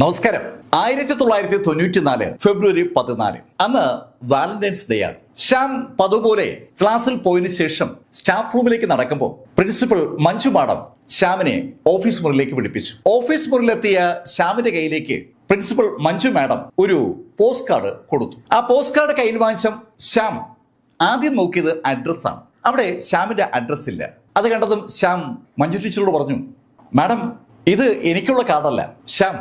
നമസ്കാരം. ആയിരത്തി തൊള്ളായിരത്തി തൊണ്ണൂറ്റി നാല് ഫെബ്രുവരി പതിനാല്. അന്ന് വാലന്റൈൻസ് ഡേ ആണ്. ശ്യാം പതുപോലെ ക്ലാസ്സിൽ പോയതിനു ശേഷം സ്റ്റാഫ് റൂമിലേക്ക് നടക്കുമ്പോൾ പ്രിൻസിപ്പൽ മഞ്ജു മാഡം ശ്യാമിനെ ഓഫീസ് മുറിയിലേക്ക് വിളിപ്പിച്ചു. ഓഫീസ് മുറിയിലെത്തിയ ശ്യാമിന്റെ കയ്യിലേക്ക് പ്രിൻസിപ്പൽ മഞ്ജു മാഡം ഒരു പോസ്റ്റ് കാർഡ് കൊടുത്തു. ആ പോസ്റ്റ് കാർഡ് കയ്യിൽ വാങ്ങിച്ച ശ്യാം ആദ്യം നോക്കിയത് അഡ്രസ്സാണ് അവിടെ ശ്യാമിന്റെ അഡ്രസ് ഇല്ല. അത് കണ്ടതും ശ്യാം മഞ്ജു ടീച്ചറോട് പറഞ്ഞു മാഡം ഇത് എനിക്കുള്ള കാർഡല്ല. ശ്യാം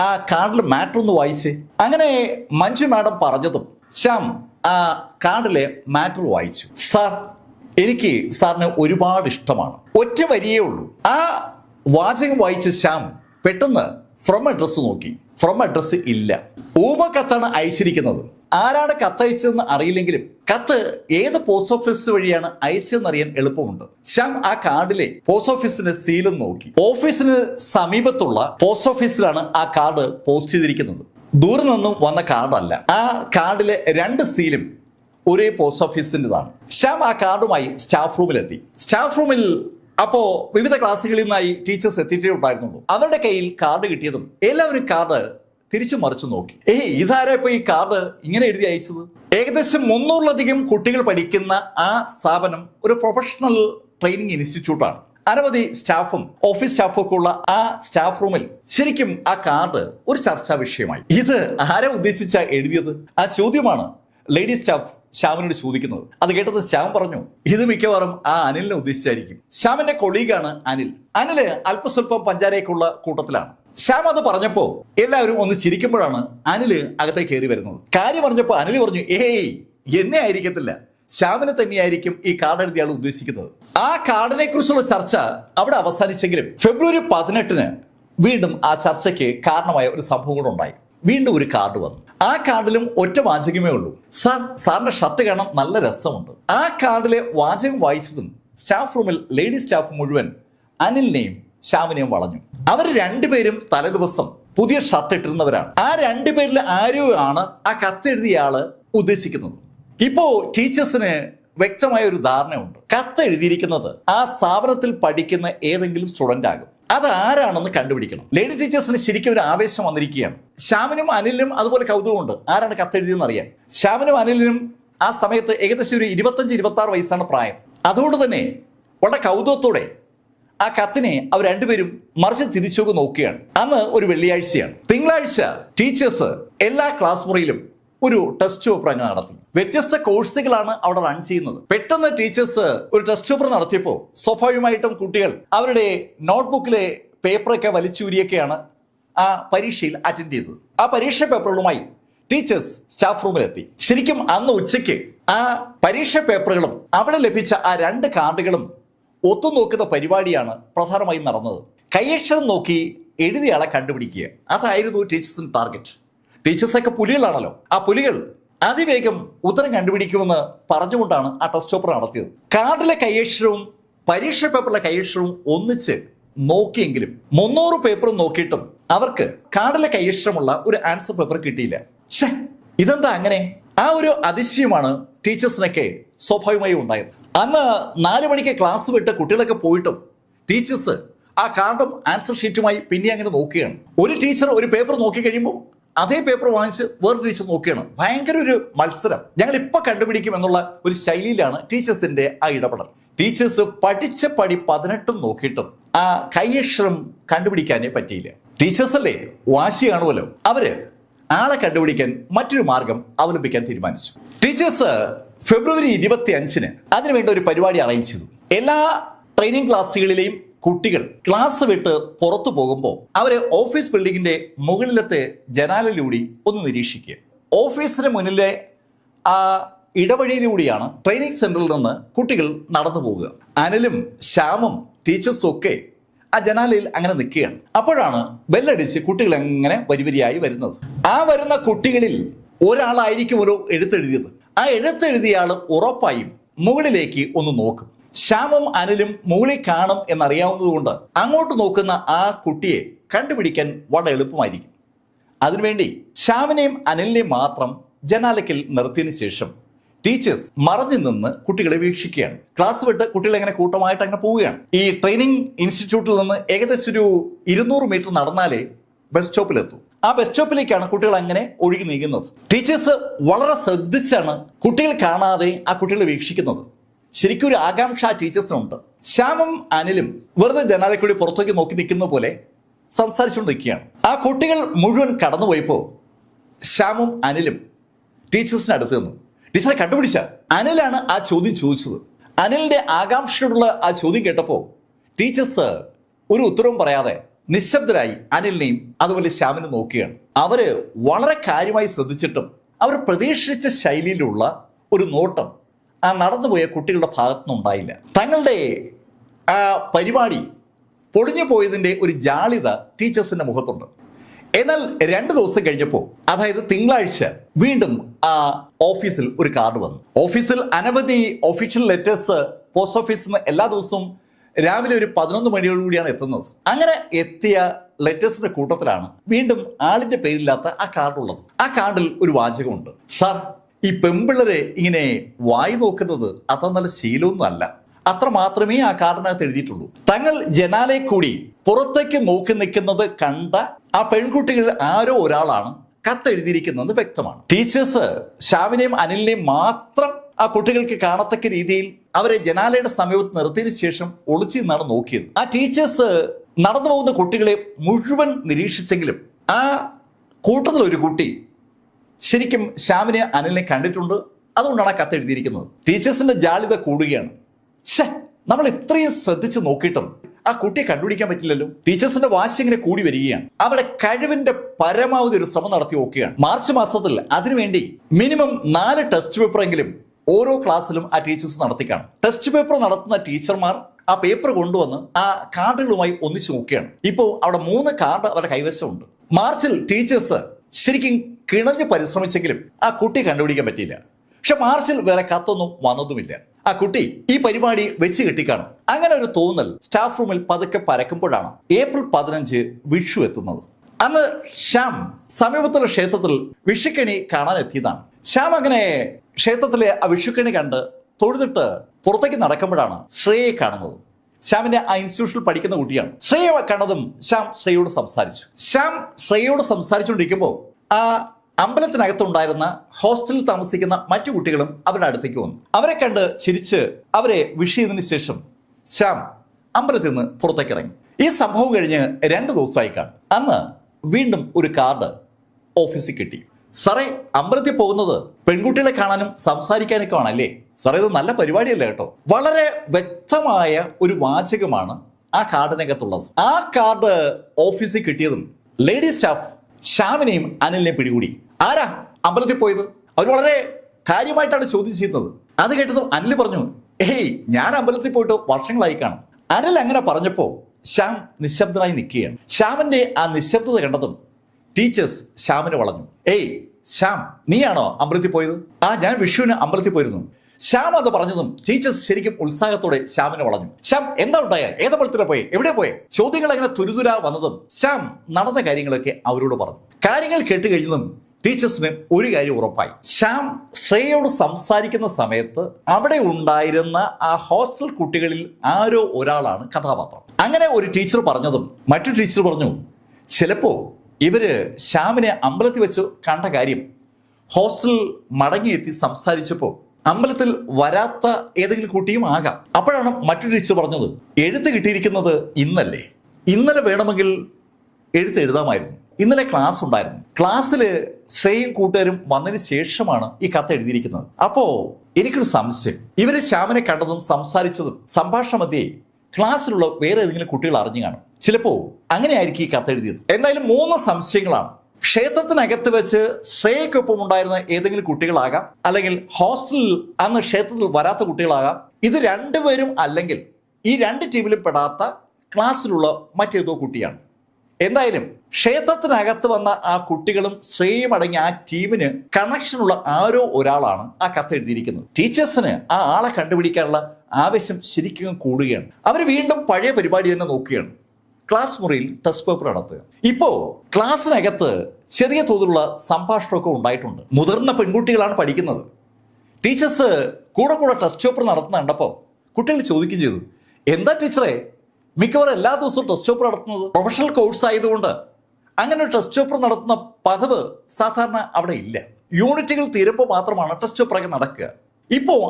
ആ കാർഡിൽ മാറ്റർ ഒന്ന് വായിച്ചേ. അങ്ങനെ മഞ്ജു മാഡം പറഞ്ഞതും ശ്യാം ആ കാർഡിലെ മാറ്റർ വായിച്ചു. സാർ എനിക്ക് സാറിന് ഒരുപാട് ഇഷ്ടമാണ്. ഒറ്റ വരിയേ ഉള്ളൂ. ആ വാചകം വായിച്ച ശ്യാം പെട്ടെന്ന് ഫ്രം അഡ്രസ്സ് നോക്കി. ഫ്രം അഡ്രസ്സ് ഇല്ല. ഊമ കത്താണ് അയച്ചിരിക്കുന്നത്. ആരാണ് കത്തയച്ചതെന്ന് അറിയില്ലെങ്കിലും കത്ത് ഏത് പോസ്റ്റ് ഓഫീസ് വഴിയാണ് അയച്ചതെന്ന് അറിയാൻ എളുപ്പമുണ്ട്. ശ്യാം ആ കാർഡിലെ പോസ്റ്റ് ഓഫീസിന്റെ സീലും നോക്കി. ഓഫീസിന് സമീപത്തുള്ള പോസ്റ്റ് ഓഫീസിലാണ് ആ കാർഡ് പോസ്റ്റ് ചെയ്തിരിക്കുന്നത്. ദൂരെ നിന്നും വന്ന കാർഡല്ല. ആ കാർഡിലെ രണ്ട് സീലും ഒരേ പോസ്റ്റ് ഓഫീസിന്റെതാണ് ശ്യാം ആ കാർഡുമായി സ്റ്റാഫ് റൂമിലെത്തി സ്റ്റാഫ് റൂമിൽ അപ്പോ വിവിധ ക്ലാസ്സുകളിൽ നിന്നായി ടീച്ചേഴ്സ് എത്തിയിട്ടേ ഉണ്ടായിരുന്നുള്ളൂ. അവരുടെ കയ്യിൽ കാർഡ് കിട്ടിയതും എല്ലാവരും കാർഡ് തിരിച്ചു മറിച്ചു നോക്കി. ഏയ് ഇതാരാ ഇപ്പൊ ഈ കാർഡ് ഇങ്ങനെ എഴുതി അയച്ചത്? ഏകദേശം മുന്നൂറിലധികം കുട്ടികൾ പഠിക്കുന്ന ആ സ്ഥാപനം ഒരു പ്രൊഫഷണൽ ട്രെയിനിങ് ഇൻസ്റ്റിറ്റ്യൂട്ടാണ് അനവധി സ്റ്റാഫും ഓഫീസ് സ്റ്റാഫും ഒക്കെ ഉള്ള ആ സ്റ്റാഫ് റൂമിൽ ശരിക്കും ആ കാർഡ് ഒരു ചർച്ചാ വിഷയമായി. ഇത് ആരെ ഉദ്ദേശിച്ച എഴുതിയത്? ആ ചോദ്യമാണ് ലേഡി സ്റ്റാഫ് ശ്യാമിനോട് ചോദിക്കുന്നത്. അത് കേട്ടത് ശ്യാം പറഞ്ഞു ഇത് മിക്കവാറും ആ അനിലിനെ ഉദ്ദേശിച്ചായിരിക്കും. ശ്യാമിന്റെ കൊളീഗാണ് അനിൽ. അനിൽ അല്പസ്വല്പം പഞ്ചാരയൊക്കെയുള്ള കൂട്ടത്തിലാണ്. ശ്യാം അത് പറഞ്ഞപ്പോ എല്ലാവരും ഒന്ന് ചിരിക്കുമ്പോഴാണ് അനിൽ അകത്തേക്ക് കയറി വരുന്നത്. കാര്യം പറഞ്ഞപ്പോ അനിൽ പറഞ്ഞു ഏയ് എന്നെ ആയിരിക്കത്തില്ല. ശ്യാമിനെ തന്നെയായിരിക്കും ഈ കാർഡ് എഴുതിയ ആൾ ഉദ്ദേശിക്കുന്നത്. ആ കാർഡിനെ കുറിച്ചുള്ള ചർച്ച അവിടെ അവസാനിച്ചെങ്കിലും ഫെബ്രുവരി പതിനെട്ടിന് വീണ്ടും ആ ചർച്ചയ്ക്ക് കാരണമായ ഒരു സംഭവം കൂടെ ഉണ്ടായി. വീണ്ടും ഒരു കാർഡ് വന്നു. ആ കാർഡിലും ഒറ്റ വാചകമേ ഉള്ളൂ. സാർ സാറിന്റെ ഷർട്ട് കാണാൻ നല്ല രസമുണ്ട്. ആ കാർഡിലെ വാചകം വായിച്ചതും സ്റ്റാഫ് റൂമിൽ ലേഡി സ്റ്റാഫ് മുഴുവൻ അനിലിനെയും ശ്യാമിനെയും വളഞ്ഞു. അവർ രണ്ടുപേരും തലേദിവസം പുതിയ ഷർട്ട് ഇട്ടിരുന്നവരാണ്. ആ രണ്ടുപേരിൽ ആരോ ആണ് ആ കത്തെഴുതിയ ആൾ ഉദ്ദേശിക്കുന്നത്? ഇപ്പോ ടീച്ചേഴ്സിന് വ്യക്തമായ ഒരു ധാരണയുണ്ട്. കത്ത് എഴുതിയിരിക്കുന്നത് ആ സ്ഥാപനത്തിൽ പഠിക്കുന്ന ഏതെങ്കിലും സ്റ്റുഡന്റ് ആകും. അത് ആരാണെന്ന് കണ്ടുപിടിക്കണം. ലേഡി ടീച്ചേഴ്സിന് ശരിക്കും ഒരു ആവേശം വന്നിരിക്കുകയാണ്. ശ്യാമിനും അനിലിനും അതുപോലെ കൗതുകമുണ്ട്. ആരാണ് കത്തെഴുതിയെന്ന് അറിയാൻ. ശ്യാമിനും അനിലിനും ആ സമയത്ത് ഏകദേശം ഒരു ഇരുപത്തഞ്ച് ഇരുപത്തി ആറ് വയസ്സാണ് പ്രായം. അതുകൊണ്ട് തന്നെ വളരെ കൗതുകത്തോടെ ആ കത്തിനെ അവർ രണ്ടുപേരും മറിച്ച് തിരിച്ചു നോക്കുകയാണ്. അന്ന് ഒരു വെള്ളിയാഴ്ചയാണ്. തിങ്കളാഴ്ച ടീച്ചേഴ്സ് എല്ലാ ക്ലാസ് മുറിയിലും ഒരു ടെസ്റ്റ് പേപ്പർ അങ്ങ് നടത്തി. വ്യത്യസ്ത കോഴ്സുകളാണ് അവിടെ റൺ ചെയ്യുന്നത്. പെട്ടെന്ന് ടീച്ചേഴ്സ് ഒരു ടെസ്റ്റ് പേപ്പർ നടത്തിയപ്പോൾ സ്വാഭാവികമായിട്ടും കുട്ടികൾ അവരുടെ നോട്ട്ബുക്കിലെ പേപ്പറൊക്കെ വലിച്ചൂരിയൊക്കെയാണ് ആ പരീക്ഷയിൽ അറ്റൻഡ് ചെയ്തത്. ആ പരീക്ഷ പേപ്പറുകളുമായി ടീച്ചേഴ്സ് സ്റ്റാഫ് റൂമിലെത്തി ശരിക്കും അന്ന് ഉച്ചയ്ക്ക് ആ പരീക്ഷ പേപ്പറുകളും അവിടെ ലഭിച്ച ആ രണ്ട് കാർഡുകളും ഒത്തുനോക്കുന്ന പരിപാടിയാണ് പ്രധാനമായും നടന്നത്. കൈയക്ഷരം നോക്കി എഴുതിയാളെ കണ്ടുപിടിക്കുക. അതായിരുന്നു ടീച്ചേഴ്സിന് ടാർഗറ്റ്. ടീച്ചേഴ്സൊക്കെ പുലികളാണല്ലോ. ആ പുലികൾ അതിവേഗം ഉത്തരം കണ്ടുപിടിക്കുമെന്ന് പറഞ്ഞുകൊണ്ടാണ് ആ ടെസ്റ്റ് പേപ്പർ നടത്തിയത്. കാർഡിലെ കൈയക്ഷരവും പരീക്ഷ പേപ്പറിലെ കൈയക്ഷരവും ഒന്നിച്ച് നോക്കിയെങ്കിലും മുന്നൂറ് പേപ്പറും നോക്കിയിട്ടും അവർക്ക് കാർഡിലെ കൈയക്ഷരമുള്ള ഒരു ആൻസർ പേപ്പർ കിട്ടിയില്ല. ഛേ ഇതെന്താ അങ്ങനെ? ആ ഒരു അതിശയമാണ് ടീച്ചേഴ്സിനൊക്കെ സ്വാഭാവികമായി ഉണ്ടായത്. അന്ന് നാല് മണിക്ക് ക്ലാസ് വിട്ട് കുട്ടികളൊക്കെ പോയിട്ടും ടീച്ചേഴ്സ് ആ കാർഡും ആൻസർ ഷീറ്റുമായി പിന്നെ അങ്ങനെ നോക്കുകയാണ്. ഒരു ടീച്ചർ ഒരു പേപ്പർ നോക്കി കഴിയുമ്പോൾ അതേ പേപ്പർ വാങ്ങിച്ച് വേറെ ടീച്ചർ നോക്കുകയാണ്. ഭയങ്കര ഒരു മത്സരം. ഞങ്ങൾ ഇപ്പൊ കണ്ടുപിടിക്കും എന്നുള്ള ഒരു ശൈലിയിലാണ് ടീച്ചേഴ്സിന്റെ ആ ഇടപെടൽ. ടീച്ചേഴ്സ് പഠിച്ച പടി പതിനെട്ടും നോക്കിയിട്ടും ആ കൈയക്ഷരം കണ്ടുപിടിക്കാനേ പറ്റിയില്ല. ടീച്ചേഴ്സ് അല്ലേ? വാശി കാണുമല്ലോ. അവർ ആളെ കണ്ടുപിടിക്കാൻ മറ്റൊരു മാർഗം അവലംബിക്കാൻ തീരുമാനിച്ചു. ടീച്ചേഴ്സ് ഫെബ്രുവരി ഇരുപത്തി അഞ്ചിന് അതിനുവേണ്ട ഒരു പരിപാടി അറേഞ്ച് ചെയ്തു. എല്ലാ ട്രെയിനിങ് ക്ലാസ്സുകളിലെയും കുട്ടികൾ ക്ലാസ് വിട്ട് പുറത്തു പോകുമ്പോൾ അവരെ ഓഫീസ് ബിൽഡിങ്ങിന്റെ മുകളിലത്തെ ജനാലിലൂടെ ഒന്ന് നിരീക്ഷിക്കുക. ഓഫീസിന് മുന്നിലെ ആ ഇടവഴിയിലൂടെയാണ് ട്രെയിനിങ് സെന്ററിൽ നിന്ന് കുട്ടികൾ നടന്നു പോകുക. അനിലും ശ്യാമും ടീച്ചേഴ്സും ഒക്കെ ആ ജനാലയിൽ അങ്ങനെ നിൽക്കുകയാണ്. അപ്പോഴാണ് ബെല്ലടിച്ച് കുട്ടികൾ എങ്ങനെ വരിവരിയായി വരുന്നത്. ആ വരുന്ന കുട്ടികളിൽ ഒരാളായിരിക്കുമല്ലോ എഴുത്തെഴുതിയത്. ആ എഴുത്തെഴുതിയ ആൾ ഉറപ്പായും മുകളിലേക്ക് ഒന്ന് നോക്കും. ശ്യാമും അനിലും മുകളിൽ കാണും എന്നറിയാവുന്നതുകൊണ്ട് അങ്ങോട്ട് നോക്കുന്ന ആ കുട്ടിയെ കണ്ടുപിടിക്കാൻ വളരെ എളുപ്പമായിരിക്കും. അതിനുവേണ്ടി ശ്യാമിനെയും അനിലിനെയും മാത്രം ജനാലയ്ക്കിൽ നിർത്തിയതിനു ശേഷം ടീച്ചേഴ്സ് മറഞ്ഞു നിന്ന് കുട്ടികളെ വീക്ഷിക്കുകയാണ്. ക്ലാസ് വിട്ട് കുട്ടികൾ എങ്ങനെ കൂട്ടമായിട്ട് അങ്ങനെ പോവുകയാണ്. ഈ ട്രെയിനിങ് ഇൻസ്റ്റിറ്റ്യൂട്ടിൽ നിന്ന് ഏകദേശം ഒരു ഇരുന്നൂറ് മീറ്റർ നടന്നാലേ ബസ് സ്റ്റോപ്പിലെത്തും. ആ ബസ് സ്റ്റോപ്പിലേക്കാണ് കുട്ടികൾ അങ്ങനെ ഒഴുകി നീങ്ങുന്നത്. ടീച്ചേഴ്സ് വളരെ ശ്രദ്ധിച്ചാണ് കുട്ടികൾ കാണാതെ ആ കുട്ടികളെ വീക്ഷിക്കുന്നത്. ശരിക്കും ഒരു ആകാംക്ഷ ആ ടീച്ചേഴ്സിനുണ്ട്. ശ്യാമും അനിലും വെറുതെ കൂടി പുറത്തേക്ക് നോക്കി നിൽക്കുന്ന പോലെ സംസാരിച്ചുകൊണ്ടിരിക്കുകയാണ്. ആ കുട്ടികൾ മുഴുവൻ കടന്നുപോയപ്പോൾ ശ്യാമും അനിലും ടീച്ചേഴ്സിന് അടുത്ത് നിന്നു. ടീച്ചറെ കണ്ടുപിടിച്ച. അനിലാണ് ആ ചോദ്യം ചോദിച്ചത്. അനിലിന്റെ ആകാംക്ഷയോടുള്ള ആ ചോദ്യം കേട്ടപ്പോൾ ടീച്ചേഴ്സ് ഒരു ഉത്തരവും പറയാതെ നിശബ്ദരായി അനിലിനെയും അതുപോലെ ശ്യാമിനെ നോക്കുകയാണ്. അവർ വളരെ കാര്യമായി ശ്രദ്ധിച്ചിട്ടും അവർ പ്രതീക്ഷിച്ച ശൈലിയിലുള്ള ഒരു നോട്ടം ആ നടന്നുപോയ കുട്ടികളുടെ ഭാഗത്തുനിന്ന് ഉണ്ടായില്ല. തങ്ങളുടെ ആ പരിപാടി പൊളിഞ്ഞു പോയതിന്റെ ഒരു ജാളിത ടീച്ചേഴ്സിന്റെ മുഖത്തുണ്ട്. എന്നാൽ രണ്ട് ദിവസം കഴിഞ്ഞപ്പോൾ അതായത് തിങ്കളാഴ്ച വീണ്ടും ആ ഓഫീസിൽ ഒരു കാർഡ് വന്നു. ഓഫീസിൽ അനവധി ഒഫീഷ്യൽ ലെറ്റേഴ്സ് പോസ്റ്റ് ഓഫീസിൽ നിന്ന് എല്ലാ ദിവസവും രാവിലെ ഒരു പതിനൊന്ന് മണിയോടുകൂടിയാണ് എത്തുന്നത്. അങ്ങനെ എത്തിയ ലെറ്റേഴ്സിന്റെ കൂട്ടത്തിലാണ് വീണ്ടും ആളിന്റെ പേരില്ലാത്ത ആ കാർഡുള്ളത് ആ കാർഡിൽ ഒരു വാചകമുണ്ട്. സാർ ഈ പെമ്പിള്ളരെ ഇങ്ങനെ വായി നോക്കുന്നത് അത്ര നല്ല ശീലമൊന്നും അല്ല. അത്ര മാത്രമേ ആ കാർഡിനകത്ത് എഴുതിയിട്ടുള്ളൂ. തങ്ങൾ ജനാലെ കൂടി പുറത്തേക്ക് നോക്കി നിൽക്കുന്നത് കണ്ട ആ പെൺകുട്ടികളിൽ ആരോ ഒരാളാണ് കത്തെഴുതിയിരിക്കുന്നത് വ്യക്തമാണ്. ടീച്ചേഴ്സ് ഷാവിനെയും അനിലിനെയും മാത്രം ആ കുട്ടികൾക്ക് കാണത്തക്ക രീതിയിൽ അവരെ ജനാലയുടെ സമീപത്ത് നിർത്തിയതിനു ശേഷം ഒളിച്ചു നിന്നാണ് നോക്കിയത്. ആ ടീച്ചേഴ്സ് നടന്നു പോകുന്ന കുട്ടികളെ മുഴുവൻ നിരീക്ഷിച്ചെങ്കിലും ആ കൂട്ടത്തിൽ ഒരു കുട്ടി ശരിക്കും ശ്യാമിനെ അനിലിനെ കണ്ടിട്ടുണ്ട്. അതുകൊണ്ടാണ് ആ കത്ത് എഴുതിയിരിക്കുന്നത്. ടീച്ചേഴ്സിന്റെ ജാളിത കൂടുകയാണ്. ഛേ നമ്മൾ ഇത്രയും ശ്രദ്ധിച്ച് നോക്കിയിട്ടും ആ കുട്ടിയെ കണ്ടുപിടിക്കാൻ പറ്റില്ലല്ലോ. ടീച്ചേഴ്സിന്റെ വാശി ഇങ്ങനെ കൂടി വരികയാണ്. അവരുടെ കഴിവിന്റെ പരമാവധി ഒരു ശ്രമം നടത്തി നോക്കുകയാണ്. മാർച്ച് മാസത്തിൽ അതിനുവേണ്ടി മിനിമം നാല് ടെസ്റ്റ് പേപ്പറെങ്കിലും ഓരോ ക്ലാസ്സിലും ആ ടീച്ചേഴ്സ് നടത്തിക്കാണ്. ടെസ്റ്റ് പേപ്പർ നടത്തുന്ന ടീച്ചർമാർ ആ പേപ്പർ കൊണ്ടുവന്ന് ആ കാർഡുകളുമായി ഒന്നിച്ചു നോക്കുകയാണ്. ഇപ്പോൾ അവിടെ മൂന്ന് കാർഡ് അവരുടെ കൈവശമുണ്ട്. മാർച്ചിൽ ടീച്ചേഴ്സ് ശരിക്കും കിണഞ്ഞ് പരിശ്രമിച്ചെങ്കിലും ആ കുട്ടി കണ്ടുപിടിക്കാൻ പറ്റിയില്ല. പക്ഷെ മാർച്ചിൽ വേറെ കത്തൊന്നും വന്നതുമില്ല. ആ കുട്ടി ഈ പരിപാടി വെച്ച് കെട്ടിക്കാണും. അങ്ങനെ ഒരു തോന്നൽ സ്റ്റാഫ് റൂമിൽ പതുക്കെ പരക്കുമ്പോഴാണ് ഏപ്രിൽ പതിനഞ്ച് വിഷു എത്തുന്നത്. അന്ന് ശ്യാം സമീപത്തുള്ള ക്ഷേത്രത്തിൽ വിഷുക്കണി കാണാൻ എത്തിയതാണ്. ശ്യാം അങ്ങനെ ക്ഷേത്രത്തിലെ ആ വിഷുക്കണി കണ്ട് തൊഴുതിട്ട് പുറത്തേക്ക് നടക്കുമ്പോഴാണ് ശ്രേയെ കാണുന്നത്. ശ്യാമിന്റെ ആ ഇൻസ്റ്റിറ്റ്യൂഷനിൽ പഠിക്കുന്ന കുട്ടിയാണ്. ശ്രേയ കണ്ടതും ശ്യാം ശ്രേയോട് സംസാരിച്ചു. ശ്യാം ശ്രേയോട് സംസാരിച്ചുകൊണ്ടിരിക്കുമ്പോൾ ആ അമ്പലത്തിനകത്തുണ്ടായിരുന്ന ഹോസ്റ്റലിൽ താമസിക്കുന്ന മറ്റു കുട്ടികളും അവരുടെ അടുത്തേക്ക് വന്നു. അവരെ കണ്ട് ചിരിച്ച് അവരെ വിഷ് ചെയ്തതിനു ശേഷം ശ്യാം അമ്പലത്തിൽ നിന്ന് പുറത്തേക്ക് ഇറങ്ങി. ഈ സംഭവം കഴിഞ്ഞ് രണ്ട് ദിവസമായി കാണും. അന്ന് വീണ്ടും ഒരു കാർഡ് ഓഫീസിൽ കിട്ടി. സാറേ അമ്പലത്തിൽ പോകുന്നത് പെൺകുട്ടികളെ കാണാനും സംസാരിക്കാനൊക്കെ ആണല്ലേ സാറേ ഇത് നല്ല പരിപാടിയല്ല കേട്ടോ? വളരെ വ്യക്തമായ ഒരു വാചകമാണ് ആ കാർഡിനകത്തുള്ളത്. ആ കാർഡ് ഓഫീസിൽ കിട്ടിയതും ലേഡി സ്റ്റാഫ് ശ്യാമിനെയും അനിലിനെയും പിടികൂടി. ആരാ അമ്പലത്തിൽ പോയത്? അവർ വളരെ കാര്യമായിട്ടാണ് ചോദ്യം ചെയ്യുന്നത്. അത് കേട്ടതും അനിൽ പറഞ്ഞു ഏയ് ഞാൻ അമ്പലത്തിൽ പോയിട്ട് വർഷങ്ങളായി കാണും. അനിൽ അങ്ങനെ പറഞ്ഞപ്പോ ശ്യാം നിശബ്ദനായി നിൽക്കുകയാണ്. ശ്യാമിന്റെ ആ നിശബ്ദത കണ്ടതും ടീച്ചേഴ്സ് ശ്യാമിനെ വളഞ്ഞു. ഏയ് ശ്യാം നീയാണോ അമ്പലത്തിൽ പോയത്? ആ ഞാൻ വിഷുവിന് അമ്പലത്തിൽ പോയിരുന്നു. ശ്യാം അത് പറഞ്ഞതും ടീച്ചേഴ്സ് ശരിക്കും ഉത്സാഹത്തോടെ ശ്യാമിനെ വളഞ്ഞു. ശ്യാം എന്താ ഉണ്ടായ? ഏതമ്പലത്തിലെ പോയി? എവിടെ പോയെ? ചോദ്യങ്ങൾ അങ്ങനെ തുരുതുര വന്നതും ശ്യാം നടന്ന കാര്യങ്ങളൊക്കെ അവരോട് പറഞ്ഞു. കാര്യങ്ങൾ കേട്ട് കഴിഞ്ഞതും ടീച്ചേഴ്സിന് ഒരു കാര്യം ഉറപ്പായി. ശ്യാം ശ്രേയോട് സംസാരിക്കുന്ന സമയത്ത് അവിടെ ഉണ്ടായിരുന്ന ആ ഹോസ്റ്റൽ കുട്ടികളിൽ ആരോ ഒരാളാണ് കഥാപാത്രം. അങ്ങനെ ഒരു ടീച്ചർ പറഞ്ഞതും മറ്റു ടീച്ചർ പറഞ്ഞു ചിലപ്പോ ഇവർ ശ്യാമിനെ അമ്പലത്തിൽ വെച്ച് കണ്ട കാര്യം ഹോസ്റ്റലിൽ മടങ്ങിയെത്തി സംസാരിച്ചപ്പോൾ അമ്പലത്തിൽ വരാത്ത ഏതെങ്കിലും കുട്ടിയും ആകാം. അപ്പോഴാണ് മറ്റൊരു ടീച്ചർ പറഞ്ഞത് എഴുത്ത് കിട്ടിയിരിക്കുന്നത് ഇന്നല്ലേ? ഇന്നലെ വേണമെങ്കിൽ എഴുത്ത് എഴുതാമായിരുന്നു. ഇന്നലെ ക്ലാസ് ഉണ്ടായിരുന്നു. ക്ലാസ്സിൽ ശ്രേയും കൂട്ടുകാരും വന്നതിന് ശേഷമാണ് ഈ കത്ത് എഴുതിയിരിക്കുന്നത്. അപ്പോ എനിക്കൊരു സംശയം. ഇവർ ശ്യാമിനെ കണ്ടതും സംസാരിച്ചതും സംഭാഷണ മധ്യേ ക്ലാസ്സിലുള്ള വേറെ ഏതെങ്കിലും കുട്ടികൾ അറിഞ്ഞു കാണും. ചിലപ്പോ അങ്ങനെയായിരിക്കും ഈ കത്ത് എഴുതിയത്. എന്തായാലും മൂന്ന് സംശയങ്ങളാണ്. ക്ഷേത്രത്തിനകത്ത് വെച്ച് ശ്രേയക്കൊപ്പം ഉണ്ടായിരുന്ന ഏതെങ്കിലും കുട്ടികളാകാം അല്ലെങ്കിൽ ഹോസ്റ്റലിൽ അന്ന് ക്ഷേത്രത്തിൽ വരാത്ത കുട്ടികളാകാം. ഇത് രണ്ടുപേരും അല്ലെങ്കിൽ ഈ രണ്ട് ടീമിലും പെടാത്ത ക്ലാസ്സിലുള്ള മറ്റേതോ കുട്ടിയാണ്. എന്തായാലും ക്ഷേത്രത്തിനകത്ത് വന്ന ആ കുട്ടികളും ശ്രേയും അടങ്ങിയ ആ ടീമിന് കണക്ഷനുള്ള ആരോ ഒരാളാണ് ആ കത്ത് എഴുതിയിരിക്കുന്നത്. ടീച്ചേഴ്സിന് ആ ആളെ കണ്ടുപിടിക്കാനുള്ള ആവശ്യം ശരിക്കും കൂടുകയാണ്. അവർ വീണ്ടും പഴയ പരിപാടി തന്നെ നോക്കുകയാണ്. ക്ലാസ് മുറിയിൽ ടെസ്റ്റ് പേപ്പർ നടത്തുക. ഇപ്പോ ക്ലാസ്സിനകത്ത് ചെറിയ തോതിലുള്ള സംഭാഷണമൊക്കെ ഉണ്ടായിട്ടുണ്ട്. മുതിർന്ന പെൺകുട്ടികളാണ് പഠിക്കുന്നത്. ടീച്ചേഴ്സ് കൂടെ കൂടെ ടെസ്റ്റ് പേപ്പർ നടത്തുന്ന കണ്ടപ്പോൾ കുട്ടികൾ ചോദിക്കുകയും ചെയ്തു. എന്താ ടീച്ചറെ മിക്കവാറും എല്ലാ ദിവസവും ടെസ്റ്റ് പേപ്പർ നടത്തുന്നത്? പ്രൊഫഷണൽ കോഴ്സ് ആയതുകൊണ്ട് അങ്ങനെ ഒരു ടെസ്റ്റ് പേപ്പർ നടത്തുന്ന പതിവ് സാധാരണ അവിടെ ഇല്ല. യൂണിറ്റുകൾ തീരുമ്പോൾ മാത്രമാണ് ടെസ്റ്റ് പേപ്പറൊക്കെ നടക്കുക. ഇപ്പോൾ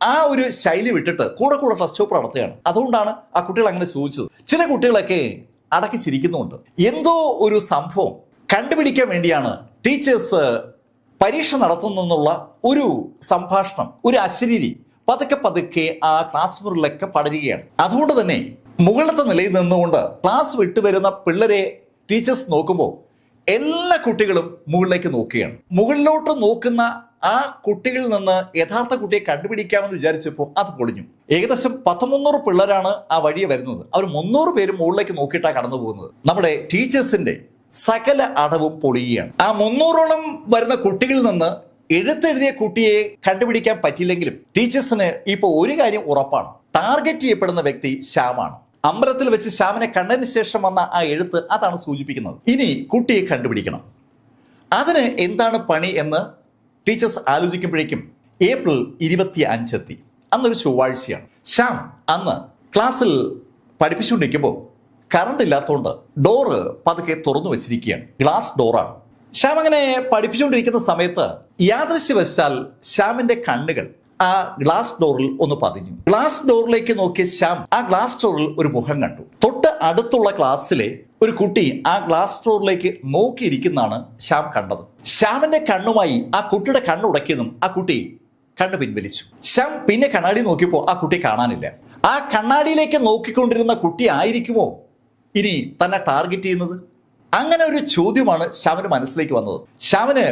ആ ഒരു ശൈലി വിട്ടിട്ട് കൂടെ കൂടെ ടെസ്റ്റ് ഷോപ്പ് നടത്തുകയാണ് അതുകൊണ്ടാണ് ആ കുട്ടികൾ അങ്ങനെ സൂചിച്ചത്. ചില കുട്ടികളൊക്കെ അടക്കി ചിരിക്കുന്നുണ്ട് എന്തോ ഒരു സംഭവം കണ്ടുപിടിക്കാൻ വേണ്ടിയാണ് ടീച്ചേഴ്സ് പരീക്ഷ നടത്തുന്നെന്നുള്ള ഒരു സംഭാഷണം ഒരു അശരീരി പതുക്കെ പതുക്കെ ആ ക്ലാസ് മുറിലൊക്കെ പടരുകയാണ്. അതുകൊണ്ട് തന്നെ മുകളിലത്തെ നിലയിൽ നിന്നുകൊണ്ട് ക്ലാസ് വിട്ടുവരുന്ന പിള്ളേരെ ടീച്ചേഴ്സ് നോക്കുമ്പോൾ എല്ലാ കുട്ടികളും മുകളിലേക്ക് നോക്കുകയാണ്. മുകളിലോട്ട് നോക്കുന്ന ആ കുട്ടികളിൽ നിന്ന് യഥാർത്ഥ കുട്ടിയെ കണ്ടുപിടിക്കാമെന്ന് വിചാരിച്ചപ്പോൾ അത് പൊളിഞ്ഞു. ഏകദേശം പത്തുമുന്നൂറ് പിള്ളേരാണ് ആ വഴിയെ വരുന്നത്. അവർ മുന്നൂറ് പേര് മുകളിലേക്ക് നോക്കിയിട്ടാണ് കടന്നു പോകുന്നത്. നമ്മുടെ ടീച്ചേഴ്സിന്റെ സകല അടവും പൊളിയുകയാണ്. ആ മുന്നൂറോളം വരുന്ന കുട്ടികളിൽ നിന്ന് എഴുത്തെഴുതിയ കുട്ടിയെ കണ്ടുപിടിക്കാൻ പറ്റിയില്ലെങ്കിലും ടീച്ചേഴ്സിന് ഇപ്പോൾ ഒരു കാര്യം ഉറപ്പാണ്. ടാർഗറ്റ് ചെയ്യപ്പെടുന്ന വ്യക്തി ശ്യാമാണ്. അമ്പലത്തിൽ വെച്ച് ശ്യാമിനെ കണ്ടതിന് ശേഷം വന്ന ആ എഴുത്ത് അതാണ് സൂചിപ്പിക്കുന്നത്. ഇനി കുട്ടിയെ കണ്ടുപിടിക്കണം. അതിന് എന്താണ് പണി എന്ന് ടീച്ചേഴ്സ് ആലോചിക്കുമ്പോഴേക്കും ഏപ്രിൽ ഇരുപത്തി അഞ്ചെത്തി അന്നൊരു ചൊവ്വാഴ്ചയാണ്. ശ്യാം അന്ന് ക്ലാസ്സിൽ പഠിപ്പിച്ചുകൊണ്ടിരിക്കുമ്പോൾ കറണ്ട് ഇല്ലാത്തതുകൊണ്ട് ഡോറ് പതുക്കെ തുറന്നു വെച്ചിരിക്കുകയാണ്. ഗ്ലാസ് ഡോറാണ് ശ്യാം അങ്ങനെ പഠിപ്പിച്ചുകൊണ്ടിരിക്കുന്ന സമയത്ത് യാദൃശ്യവശാൽ ശ്യാമിന്റെ കണ്ണുകൾ ആ ഗ്ലാസ് ഡോറിൽ ഒന്ന് പതിഞ്ഞു. ഗ്ലാസ് ഡോറിലേക്ക് നോക്കിയ ശ്യാം ആ ഗ്ലാസ് ഡോറിൽ ഒരു മുഖം കണ്ടു. അടുത്തുള്ള ക്ലാസ്സിലെ ഒരു കുട്ടി ആ ഗ്ലാസ് ഡോറിലേക്ക് നോക്കിയിരിക്കുന്നതാണ് ശ്യാം കണ്ടത്. ശ്യാമിന്റെ കണ്ണുമായി ആ കുട്ടിയുടെ കണ്ണുടക്കിയതും ആ കുട്ടി കണ്ണ് പിൻവലിച്ചു. ശ്യാം പിന്നെ കണ്ണാടി നോക്കിയപ്പോൾ ആ കുട്ടി കാണാനില്ല. ആ കണ്ണാടിയിലേക്ക് നോക്കിക്കൊണ്ടിരുന്ന കുട്ടി ആയിരിക്കുമോ ഇനി തന്നെ ടാർഗറ്റ് ചെയ്യുന്നത്? അങ്ങനെ ഒരു ചോദ്യമാണ് ശ്യാമിന് മനസ്സിലേക്ക് വന്നത്. ശ്യാമിന്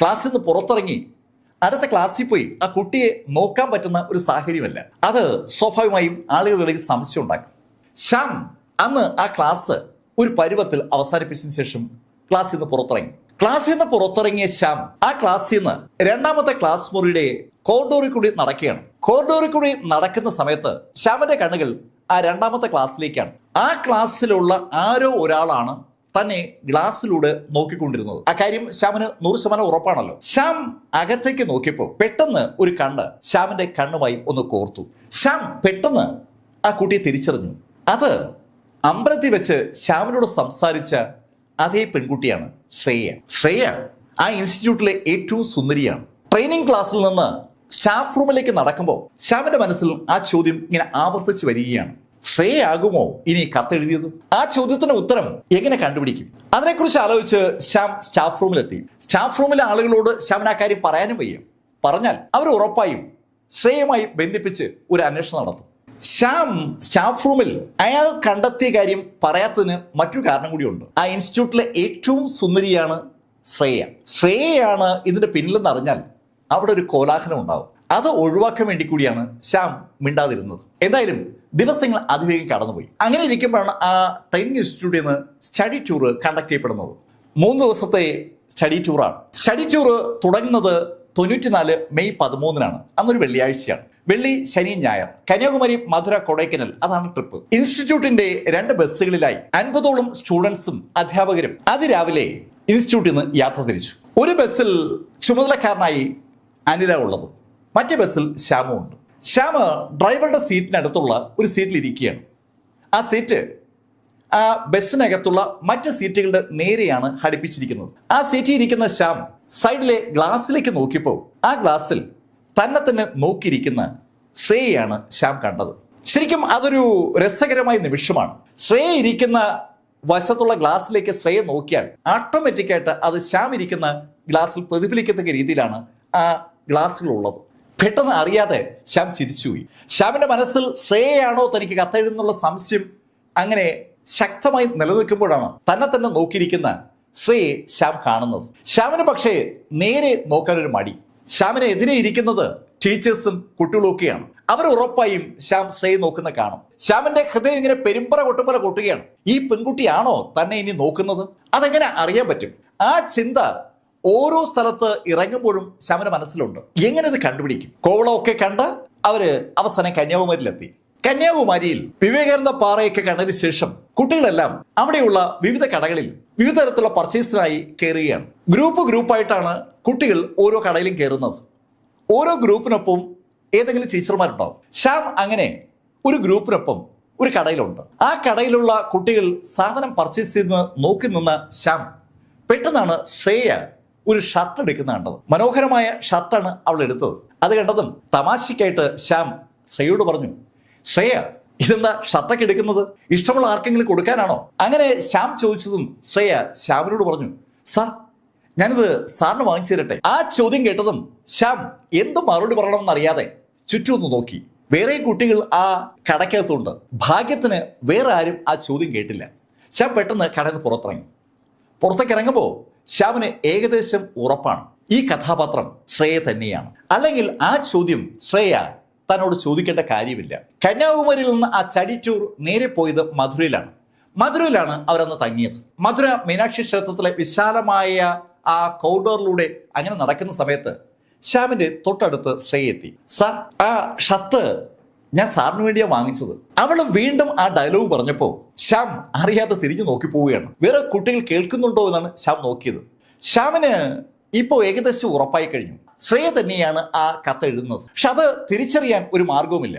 ക്ലാസ്സിൽ നിന്ന് പുറത്തിറങ്ങി അടുത്ത ക്ലാസ്സിൽ പോയി ആ കുട്ടിയെ നോക്കാൻ പറ്റുന്ന ഒരു സാഹചര്യമല്ല. അത് സ്വാഭാവികമായും ആളുകളിടയിൽ സംശയം ഉണ്ടാക്കും. ശ്യാം അന്ന് ആ ക്ലാസ് ഒരു പരുവത്തിൽ അവസാനിപ്പിച്ചതിന് ശേഷം ക്ലാസ്സിൽ നിന്ന് പുറത്തിറങ്ങി. ക്ലാസ്സിൽ നിന്ന് പുറത്തിറങ്ങിയ ശ്യാം ആ ക്ലാസ്സിൽ നിന്ന് രണ്ടാമത്തെ ക്ലാസ് മുറിയുടെ കോറിഡോറിൽ കൂടി നടക്കുകയാണ്. കോറിഡോറിൽ കൂടി നടക്കുന്ന സമയത്ത് ശ്യാമിന്റെ കണ്ണുകൾ ആ രണ്ടാമത്തെ ക്ലാസ്സിലേക്കാണ്. ആ ക്ലാസ്സിലുള്ള ആരോ ഒരാളാണ് തന്നെ ഗ്ലാസ്സിലൂടെ നോക്കിക്കൊണ്ടിരുന്നത്. ആ കാര്യം ശ്യാമിന് നൂറ് ശതമാനം ഉറപ്പാണല്ലോ. ശ്യാം അകത്തേക്ക് നോക്കിയപ്പോൾ പെട്ടെന്ന് ഒരു കണ്ണ് ശ്യാമിന്റെ കണ്ണുമായി ഒന്ന് കോർത്തു. ശ്യാം പെട്ടെന്ന് ആ കുട്ടിയെ തിരിച്ചറിഞ്ഞു. അത് അമ്പലത്തിൽ വെച്ച് ശ്യാമിനോട് സംസാരിച്ച അതേ പെൺകുട്ടിയാണ് ശ്രേയ. ശ്രേയ. ആ ഇൻസ്റ്റിറ്റ്യൂട്ടിലെ ഏറ്റവും സുന്ദരിയാണ്. ട്രെയിനിങ് ക്ലാസ്സിൽ നിന്ന് സ്റ്റാഫ് റൂമിലേക്ക് നടക്കുമ്പോൾ ശ്യാമിന്റെ മനസ്സിൽ ആ ചോദ്യം ഇങ്ങനെ ആവർത്തിച്ച് വരികയാണ്. ശ്രേയാകുമോ ഇനി കത്തെഴുതിയത്? ആ ചോദ്യത്തിന് ഉത്തരം എങ്ങനെ കണ്ടുപിടിക്കും? അതിനെക്കുറിച്ച് ആലോചിച്ച് ശ്യാം സ്റ്റാഫ് റൂമിലെത്തി സ്റ്റാഫ് റൂമിലെ ആളുകളോട് ശ്യാമിന് ആ കാര്യം പറയാനും വയ്യ. പറഞ്ഞാൽ അവർ ഉറപ്പായും ശ്രേയമായി ബന്ധിപ്പിച്ച് ഒരു അന്വേഷണം നടത്തും. ശ്യാം സ്റ്റാഫ് റൂമിൽ അയാൾ കണ്ടെത്തിയ കാര്യം പറയാത്തതിന് മറ്റൊരു കാരണം കൂടിയുണ്ട്. ആ ഇൻസ്റ്റിറ്റ്യൂട്ടിലെ ഏറ്റവും സുന്ദരിയാണ് ശ്രേയ. ശ്രേയയാണ് ഇതിന്റെ പിന്നിലെന്ന് അറിഞ്ഞാൽ അവിടെ ഒരു കോലാഹലം ഉണ്ടാവും. അത് ഒഴിവാക്കാൻ വേണ്ടി കൂടിയാണ് ശ്യാം മിണ്ടാതിരുന്നത്. എന്തായാലും ദിവസങ്ങൾ അതിവേഗം കടന്നുപോയി. അങ്ങനെ ഇരിക്കുമ്പോഴാണ് ആ ട്രെയിനിങ് ഇൻസ്റ്റിറ്റ്യൂട്ടിൽ നിന്ന് സ്റ്റഡി ടൂർ കണ്ടക്ട് ചെയ്യപ്പെടുന്നത്. മൂന്ന് ദിവസത്തെ സ്റ്റഡി ടൂറാണ്. സ്റ്റഡി ടൂർ തുടങ്ങുന്നത് തൊണ്ണൂറ്റിനാല് മെയ് പതിമൂന്നിനാണ്. അന്നൊരു വെള്ളിയാഴ്ചയാണ്. വെള്ളി ശനി ഞായർ. കന്യാകുമാരി മധുര കൊടൈക്കനൽ. അതാണ് ട്രിപ്പ് ഇൻസ്റ്റിറ്റ്യൂട്ടിന്റെ രണ്ട് ബസ്സുകളിലായി അൻപതോളം സ്റ്റുഡൻസും അധ്യാപകരും അതിരാവിലെ ഇൻസ്റ്റിറ്റ്യൂട്ടിൽ നിന്ന് യാത്ര തിരിച്ചു. ഒരു ബസ്സിൽ ചുമതലക്കാരനായി അനില ഉള്ളത്. മറ്റേ ബസ്സിൽ ശ്യാമു ഉണ്ട്. ശ്യാമ ഡ്രൈവറുടെ സീറ്റിനടുത്തുള്ള ഒരു സീറ്റിൽ ഇരിക്കുകയാണ്. ആ സീറ്റ് ആ ബസ്സിനകത്തുള്ള മറ്റ് സീറ്റുകളുടെ നേരെയാണ് ഹടിപ്പിച്ചിരിക്കുന്നത് ആ സീറ്റിൽ ഇരിക്കുന്ന ശ്യാം സൈഡിലെ ഗ്ലാസ്സിലേക്ക് നോക്കിയപ്പോൾ ആ ഗ്ലാസ്സിൽ തന്നെ തന്നെ നോക്കിയിരിക്കുന്ന ശ്രേയയാണ് ശ്യാം കണ്ടത്. ശരിക്കും അതൊരു രസകരമായ നിമിഷമാണ്. ശ്രേയ ഇരിക്കുന്ന വശത്തുള്ള ഗ്ലാസ്സിലേക്ക് ശ്രേയ നോക്കിയാൽ ഓട്ടോമാറ്റിക് ആയിട്ട് അത് ശ്യാം ഇരിക്കുന്ന ഗ്ലാസ്സിൽ പ്രതിഫലിക്കത്തക്ക രീതിയിലാണ് ആ ഗ്ലാസ്സുകളുള്ളത്. പെട്ടെന്ന് അറിയാതെ ശ്യാം ചിരിച്ചുപോയി. ശ്യാമിന്റെ മനസ്സിൽ ശ്രേയയാണോ തനിക്ക് കത്തെഴുതുന്നുള്ള സംശയം അങ്ങനെ ശക്തമായി നിലനിൽക്കുമ്പോഴാണ് തന്നെ തന്നെ നോക്കിയിരിക്കുന്ന ശ്രേയെ ശ്യാം കാണുന്നത്. ശ്യാമിന് പക്ഷേ നേരെ നോക്കാനൊരു മടി. ശ്യാമിനെ എതിരെ ഇരിക്കുന്നത് ടീച്ചേഴ്സും കുട്ടികളും ഒക്കെയാണ്. അവർ ഉറപ്പായും ശ്യാം ശ്രീ നോക്കുന്ന കാണും. ശ്യാമിന്റെ ഹൃദയം ഇങ്ങനെ പെരുമ്പറ കൊട്ടുമ്പറ കൊട്ടുകയാണ്. ഈ പെൺകുട്ടിയാണോ തന്നെ ഇനി നോക്കുന്നത്? അതെങ്ങനെ അറിയാൻ പറ്റും? ആ ചിന്ത ഓരോ സ്ഥലത്ത് ഇറങ്ങുമ്പോഴും ശ്യാമിന്റെ മനസ്സിലുണ്ട്. എങ്ങനെ ഇത് കണ്ടുപിടിക്കും? കോവളമൊക്കെ കണ്ട് അവർ അവസാനം കന്യാകുമാരിയിലെത്തി. കന്യാകുമാരിയിൽ വിവേകാനന്ദ പാറയൊക്കെ കണ്ടതിന് ശേഷം കുട്ടികളെല്ലാം അവിടെയുള്ള വിവിധ കടകളിൽ വിവിധ തരത്തിലുള്ള പർച്ചേസിനായി കയറുകയാണ്. ഗ്രൂപ്പ് ഗ്രൂപ്പായിട്ടാണ് കുട്ടികൾ ഓരോ കടയിലും കയറുന്നത്. ഓരോ ഗ്രൂപ്പിനൊപ്പം ഏതെങ്കിലും ടീച്ചർമാരുണ്ടാവും ശ്യാം അങ്ങനെ ഒരു ഗ്രൂപ്പിനൊപ്പം ഒരു കടയിലുണ്ട്. ആ കടയിലുള്ള കുട്ടികൾ സാധനം പർച്ചേസ് ചെയ്ത് നോക്കി നിന്ന ശ്യാം പെട്ടെന്നാണ് ശ്രേയ ഒരു ഷർട്ട് എടുക്കുന്ന കണ്ടത്. മനോഹരമായ ഷർട്ടാണ് അവൾ എടുത്തത്. അത് കണ്ടതും തമാശയ്ക്കായിട്ട് ശ്യാം ശ്രേയോട് പറഞ്ഞു ശ്രേയ ഇതെന്താ ഷർട്ടൊക്കെ എടുക്കുന്നത്? ഇഷ്ടമുള്ള ആർക്കെങ്കിലും കൊടുക്കാനാണോ? അങ്ങനെ ശ്യാം ചോദിച്ചതും ശ്രേയ ശ്യാമിനോട് പറഞ്ഞു സാർ ഞാനിത് സാറിന് വാങ്ങിച്ചു തരട്ടെ. ആ ചോദ്യം കേട്ടതും ശ്യാം എന്ത് മറുപടി പറയണമെന്ന് അറിയാതെ ചുറ്റും ഒന്ന് നോക്കി. വേറെ കുട്ടികൾ ആ കടക്കകത്തുണ്ട് ഭാഗ്യത്തിന് വേറെ ആരും ആ ചോദ്യം കേട്ടില്ല. ശ്യാം പെട്ടെന്ന് കടന്ന് പുറത്തിറങ്ങി. പുറത്തേക്ക് ഇറങ്ങുമ്പോൾ ശ്യാമിന് ഏകദേശം ഉറപ്പാണ്. ഈ കഥാപാത്രം ശ്രേയ തന്നെയാണ്. അല്ലെങ്കിൽ ആ ചോദ്യം ശ്രേയ തന്നോട് ചോദിക്കേണ്ട കാര്യമില്ല. കന്യാകുമാരിയിൽ നിന്ന് ആ സ്റ്റഡി ടൂർ നേരെ പോയത് മധുരയിലാണ്. മധുരയിലാണ് അവരന്ന് തങ്ങിയത്. മധുര മീനാക്ഷി ക്ഷേത്രത്തിലെ വിശാലമായ ആ കൗണ്ടറിലൂടെ അങ്ങനെ നടക്കുന്ന സമയത്ത് ശ്യാമിന്റെ തൊട്ടടുത്ത് ശ്രേയ എത്തി സാർ ആ ഷർട്ട് ഞാൻ സാറിന് വേണ്ടിയാ വാങ്ങിച്ചത്. അവൾ വീണ്ടും ആ ഡയലോഗ് പറഞ്ഞപ്പോ ശ്യാം അറിയാതെ തിരിഞ്ഞു നോക്കി പോവുകയാണ്. വേറെ കുട്ടികൾ കേൾക്കുന്നുണ്ടോ? എന്നാണ് ശ്യാം നോക്കിയത്. ശ്യാമിന് ഇപ്പോ ഏകദേശം ഉറപ്പായി കഴിഞ്ഞു. ശ്രേയ തന്നെയാണ് ആ കത്ത് എഴുതുന്നത്. പക്ഷെ അത് തിരിച്ചറിയാൻ ഒരു മാർഗവുമില്ല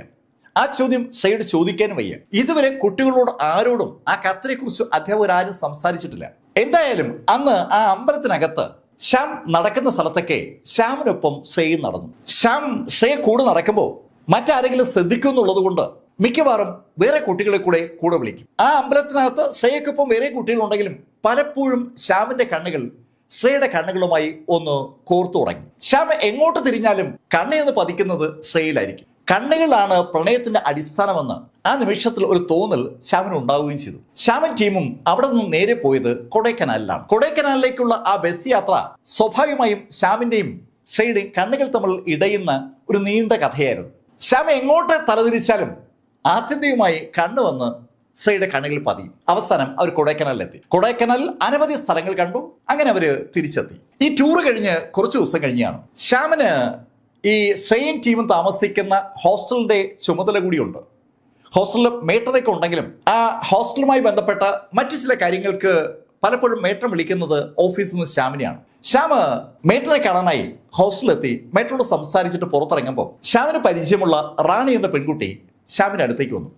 ആ ചോദ്യം ശ്രേയോട് ചോദിക്കാൻ വയ്യ. ഇതുവരെ കുട്ടികളോട് ആരോടും ആ കത്തിനെ കുറിച്ച് അധ്യാപകർ ആരും സംസാരിച്ചിട്ടില്ല. എന്തായാലും അന്ന് ആ അമ്പലത്തിനകത്ത് ശ്യാം നടക്കുന്ന സ്ഥലത്തൊക്കെ ശ്യാമിനൊപ്പം ശ്രേയും നടന്നു. ശ്യാം ശ്രേയ കൂടെ നടക്കുമ്പോൾ മറ്റാരെങ്കിലും ശ്രദ്ധിക്കും എന്നുള്ളത് കൊണ്ട് മിക്കവാറും വേറെ കുട്ടികളെ കൂടെ കൂടെ വിളിക്കും. ആ അമ്പലത്തിനകത്ത് ശ്രേയക്കൊപ്പം വേറെ കുട്ടികളുണ്ടെങ്കിലും പലപ്പോഴും ശ്യാമിന്റെ കണ്ണുകൾ ശ്രേയുടെ കണ്ണുകളുമായി ഒന്ന് കോർത്തു തുടങ്ങി ശ്യാം എങ്ങോട്ട് തിരിഞ്ഞാലും കണ്ണെന്ന് പതിക്കുന്നത് ശ്രേയിലായിരിക്കും കണ്ണുകളാണ് പ്രണയത്തിന്റെ അടിസ്ഥാനമെന്ന് ആ നിമിഷത്തിൽ ഒരു തോന്നൽ ശ്യാമിന് ഉണ്ടാവുകയും ചെയ്തു. ശ്യാമൻ ടീമും അവിടെ നിന്ന് നേരെ പോയത് കൊടൈക്കനാലിലാണ്. കൊടൈക്കനാലിലേക്കുള്ള ആ ബസ് യാത്ര സ്വാഭാവികമായും ശ്യാമിന്റെയും ശ്രേയുടെയും കണ്ണുകൾ തമ്മിൽ ഇടയുന്ന ഒരു നീണ്ട കഥയായിരുന്നു. ശ്യാമ എങ്ങോട്ട് തലതിരിച്ചാലും ആത്യന്തികമായി കണ്ണു വന്ന് ശ്രേയുടെ കണ്ണുകൾ പതിയും. അവസാനം അവർ കൊടൈക്കനാലിലെത്തി. കൊടൈക്കനാലിൽ അനവധി സ്ഥലങ്ങൾ കണ്ടു. അങ്ങനെ അവർ തിരിച്ചെത്തി. ഈ ടൂർ കഴിഞ്ഞ് കുറച്ച് ദിവസം കഴിഞ്ഞാണ്. ശ്യാമിന് ഈ ശ്രേയും ടീമും താമസിക്കുന്ന ഹോസ്റ്റലിന്റെ ചുമതല കൂടിയുണ്ട്. ഹോസ്റ്റലിൽ മേട്ടറൊക്കെ ഉണ്ടെങ്കിലും ആ ഹോസ്റ്റലുമായി ബന്ധപ്പെട്ട മറ്റു ചില കാര്യങ്ങൾക്ക് പലപ്പോഴും മേട്ടർ വിളിക്കുന്നത് ഓഫീസിൽ നിന്ന് ശ്യാമിനെയാണ്. ശ്യാമ് മേട്ടറെ കാണാനായി ഹോസ്റ്റലിലെത്തി മേട്ടറോട് സംസാരിച്ചിട്ട് പുറത്തിറങ്ങുമ്പോൾ ശ്യാമിന് പരിചയമുള്ള റാണി എന്ന പെൺകുട്ടി ശ്യാമിന്റെ അടുത്തേക്ക് വന്നു.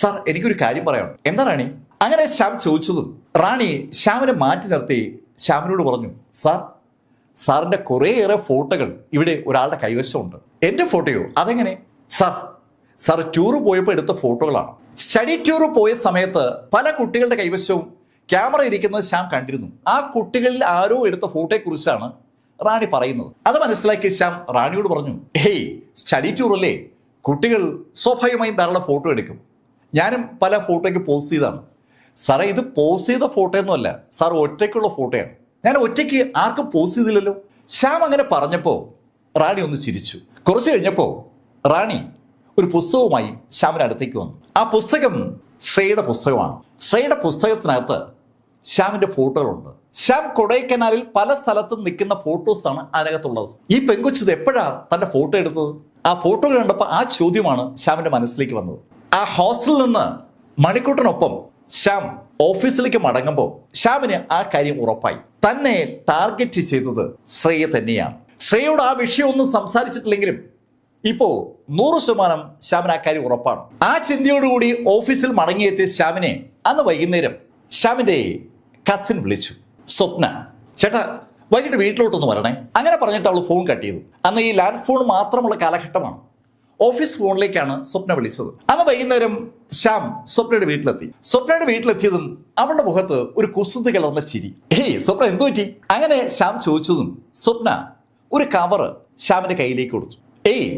സാർ എനിക്കൊരു കാര്യം പറയണം എന്താ റാണി? അങ്ങനെ ശ്യാം ചോദിച്ചതും റാണി ശ്യാമിനെ മാറ്റി നിർത്തി ശ്യാമിനോട് പറഞ്ഞു സാർ സാറിന്റെ കുറേയേറെ ഫോട്ടോകൾ ഇവിടെ ഒരാളുടെ കൈവശമുണ്ട്. എന്റെ ഫോട്ടോയോ? അതെങ്ങനെ? സാർ സാർ ടൂർ പോയപ്പോൾ എടുത്ത ഫോട്ടോകളാണ്. സ്റ്റഡി ടൂർ പോയ സമയത്ത് പല കുട്ടികളുടെ കൈവശവും ക്യാമറ ഇരിക്കുന്നത് ശ്യാം കണ്ടിരുന്നു. ആ കുട്ടികളിൽ ആരോ എടുത്ത ഫോട്ടോയെക്കുറിച്ചാണ് റാണി പറയുന്നത്. അത് മനസ്സിലാക്കി ശ്യാം റാണിയോട് പറഞ്ഞു ഹേയ് സ്റ്റഡി ടൂർ അല്ലേ കുട്ടികൾ സ്വാഭാവികമായും ധാരാളം ഫോട്ടോ എടുക്കും. ഞാനും പല ഫോട്ടോയ്ക്ക് പോസ്റ്റ് ചെയ്താണ്. സാറേ ഇത് പോസ്റ്റ് ചെയ്ത ഫോട്ടോയൊന്നുമല്ല സാർ ഒറ്റയ്ക്കുള്ള ഫോട്ടോയാണ്. ഞാൻ ഒറ്റയ്ക്ക് ആർക്കും പോസ്റ്റ് ചെയ്തില്ലല്ലോ. ശ്യാം അങ്ങനെ പറഞ്ഞപ്പോൾ റാണി ഒന്ന് ചിരിച്ചു. കുറച്ച് കഴിഞ്ഞപ്പോൾ റാണി ഒരു പുസ്തകവുമായി ശ്യാമിന് അടുത്തേക്ക് വന്നു. ആ പുസ്തകം ശ്രേയുടെ പുസ്തകമാണ്. ശ്രേയുടെ പുസ്തകത്തിനകത്ത് ശ്യാമിന്റെ ഫോട്ടോകളുണ്ട്. ശ്യാം കൊടൈക്കനാലിൽ പല സ്ഥലത്തും നിൽക്കുന്ന ഫോട്ടോസാണ് അതിനകത്തുള്ളത്. ഈ പെങ്കൊച്ചത് എപ്പോഴാണ് തന്റെ ഫോട്ടോ എടുത്തത്? ആ ഫോട്ടോ കണ്ടപ്പോൾ ആ ചോദ്യമാണ് ശ്യാമിന്റെ മനസ്സിലേക്ക് വന്നത്. ആ ഹോസ്റ്റലിൽ നിന്ന് മണിക്കൂട്ടിനൊപ്പം ശ്യാം ഓഫീസിലേക്ക് മടങ്ങുമ്പോൾ ശ്യാമിന് ആ കാര്യം ഉറപ്പായി. തന്നെ ടാർഗറ്റ് ചെയ്തത് ശ്രേയ തന്നെയാണ്. ശ്രേയോട് ആ വിഷയം ഒന്നും സംസാരിച്ചിട്ടില്ലെങ്കിലും ഇപ്പോ നൂറ് ശതമാനം ശ്യാമിന് ആ കാര്യം ഉറപ്പാണ്. ആ ചിന്തയോടുകൂടി ഓഫീസിൽ മടങ്ങിയെത്തിയ ശ്യാമിനെ അന്ന് വൈകുന്നേരം ശ്യാമിന്റെ കസിൻ വിളിച്ചു. സ്വപ്ന ചേട്ടാ വൈകിട്ട് വീട്ടിലോട്ടൊന്ന് വരണേ. അങ്ങനെ പറഞ്ഞിട്ട് അവൾ ഫോൺ കട്ട് ചെയ്തു. അന്ന് ഈ ലാൻഡ് ഫോൺ മാത്രമുള്ള കാലഘട്ടമാണ്. ഓഫീസ് ഫോണിലേക്കാണ് സ്വപ്ന വിളിച്ചത്. അന്ന് വൈകുന്നേരം ശ്യാം സ്വപ്നയുടെ വീട്ടിലെത്തി. സ്വപ്നയുടെ വീട്ടിലെത്തിയതും അവളുടെ മുഖത്ത് ഒരു കുസൃതി കലർന്ന ചിരി. ഹേയ് സ്വപ്ന എന്തു പറ്റി? അങ്ങനെ ശ്യാം ചോദിച്ചതും സ്വപ്ന ഒരു കവറ് ശ്യാമിന്റെ കയ്യിലേക്ക് കൊടുത്തു. ഏയ്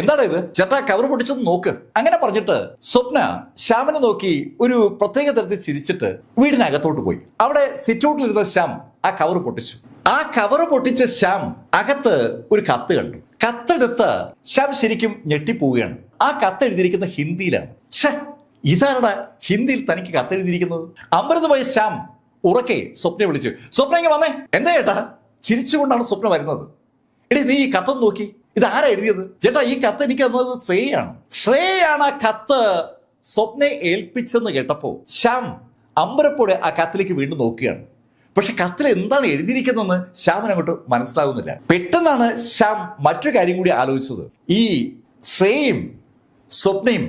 എന്താണ് ഇത്? ചേട്ടാ കവർ പൊട്ടിച്ചത് നോക്ക്. അങ്ങനെ പറഞ്ഞിട്ട് സ്വപ്ന ശ്യാമിനെ നോക്കി ഒരു പ്രത്യേക തരത്തിൽ ചിരിച്ചിട്ട് വീടിനകത്തോട്ട് പോയി. അവിടെ സിറ്റൗട്ടിലിരുന്ന ശ്യാം ആ കവർ പൊട്ടിച്ചു. ആ കവർ പൊട്ടിച്ച ശ്യാം അകത്ത് ഒരു കത്ത് കണ്ടു. കത്തെടുത്ത് ശ്യാം ശരിക്കും ഞെട്ടിപ്പോവുകയാണ്. ആ കത്തെഴുതിയിരിക്കുന്ന ഹിന്ദിയിലാണ്. ഛേ ഇതാരടാ ഹിന്ദിയിൽ തനിക്ക് കത്തെഴുതിയിരിക്കുന്നത് അമൃതമായ ശ്യാം ഉറക്കെ സ്വപ്നെ വിളിച്ചു. സ്വപ്ന ഇങ്ങനെ വന്നേ? എന്താ ചേട്ടാ ചിരിച്ചുകൊണ്ടാണ് സ്വപ്ന വരുന്നത്. എടി നീ ഈ കത്ത് നോക്കി. ഇത് ആരാ എഴുതിയത്? ചേട്ടാ ഈ കത്ത് എനിക്ക് തന്നത് ശ്രേയാണ്. ശ്രേയാണ് ആ കത്ത് സ്വപ്നെ ഏൽപ്പിച്ചെന്ന് കേട്ടപ്പോ ശ്യാം അമ്പരപ്പോടെ ആ കത്തിലേക്ക് വീണ്ടും നോക്കുകയാണ്. പക്ഷെ കത്തിൽ എന്താണ് എഴുതിയിരിക്കുന്നതെന്ന് ശ്യാമിന് അങ്ങോട്ട് മനസ്സിലാകുന്നില്ല പെട്ടെന്നാണ് ശ്യാം മറ്റൊരു കാര്യം കൂടി ആലോചിച്ചത്. ഈ ശ്രേയും സ്വപ്നയും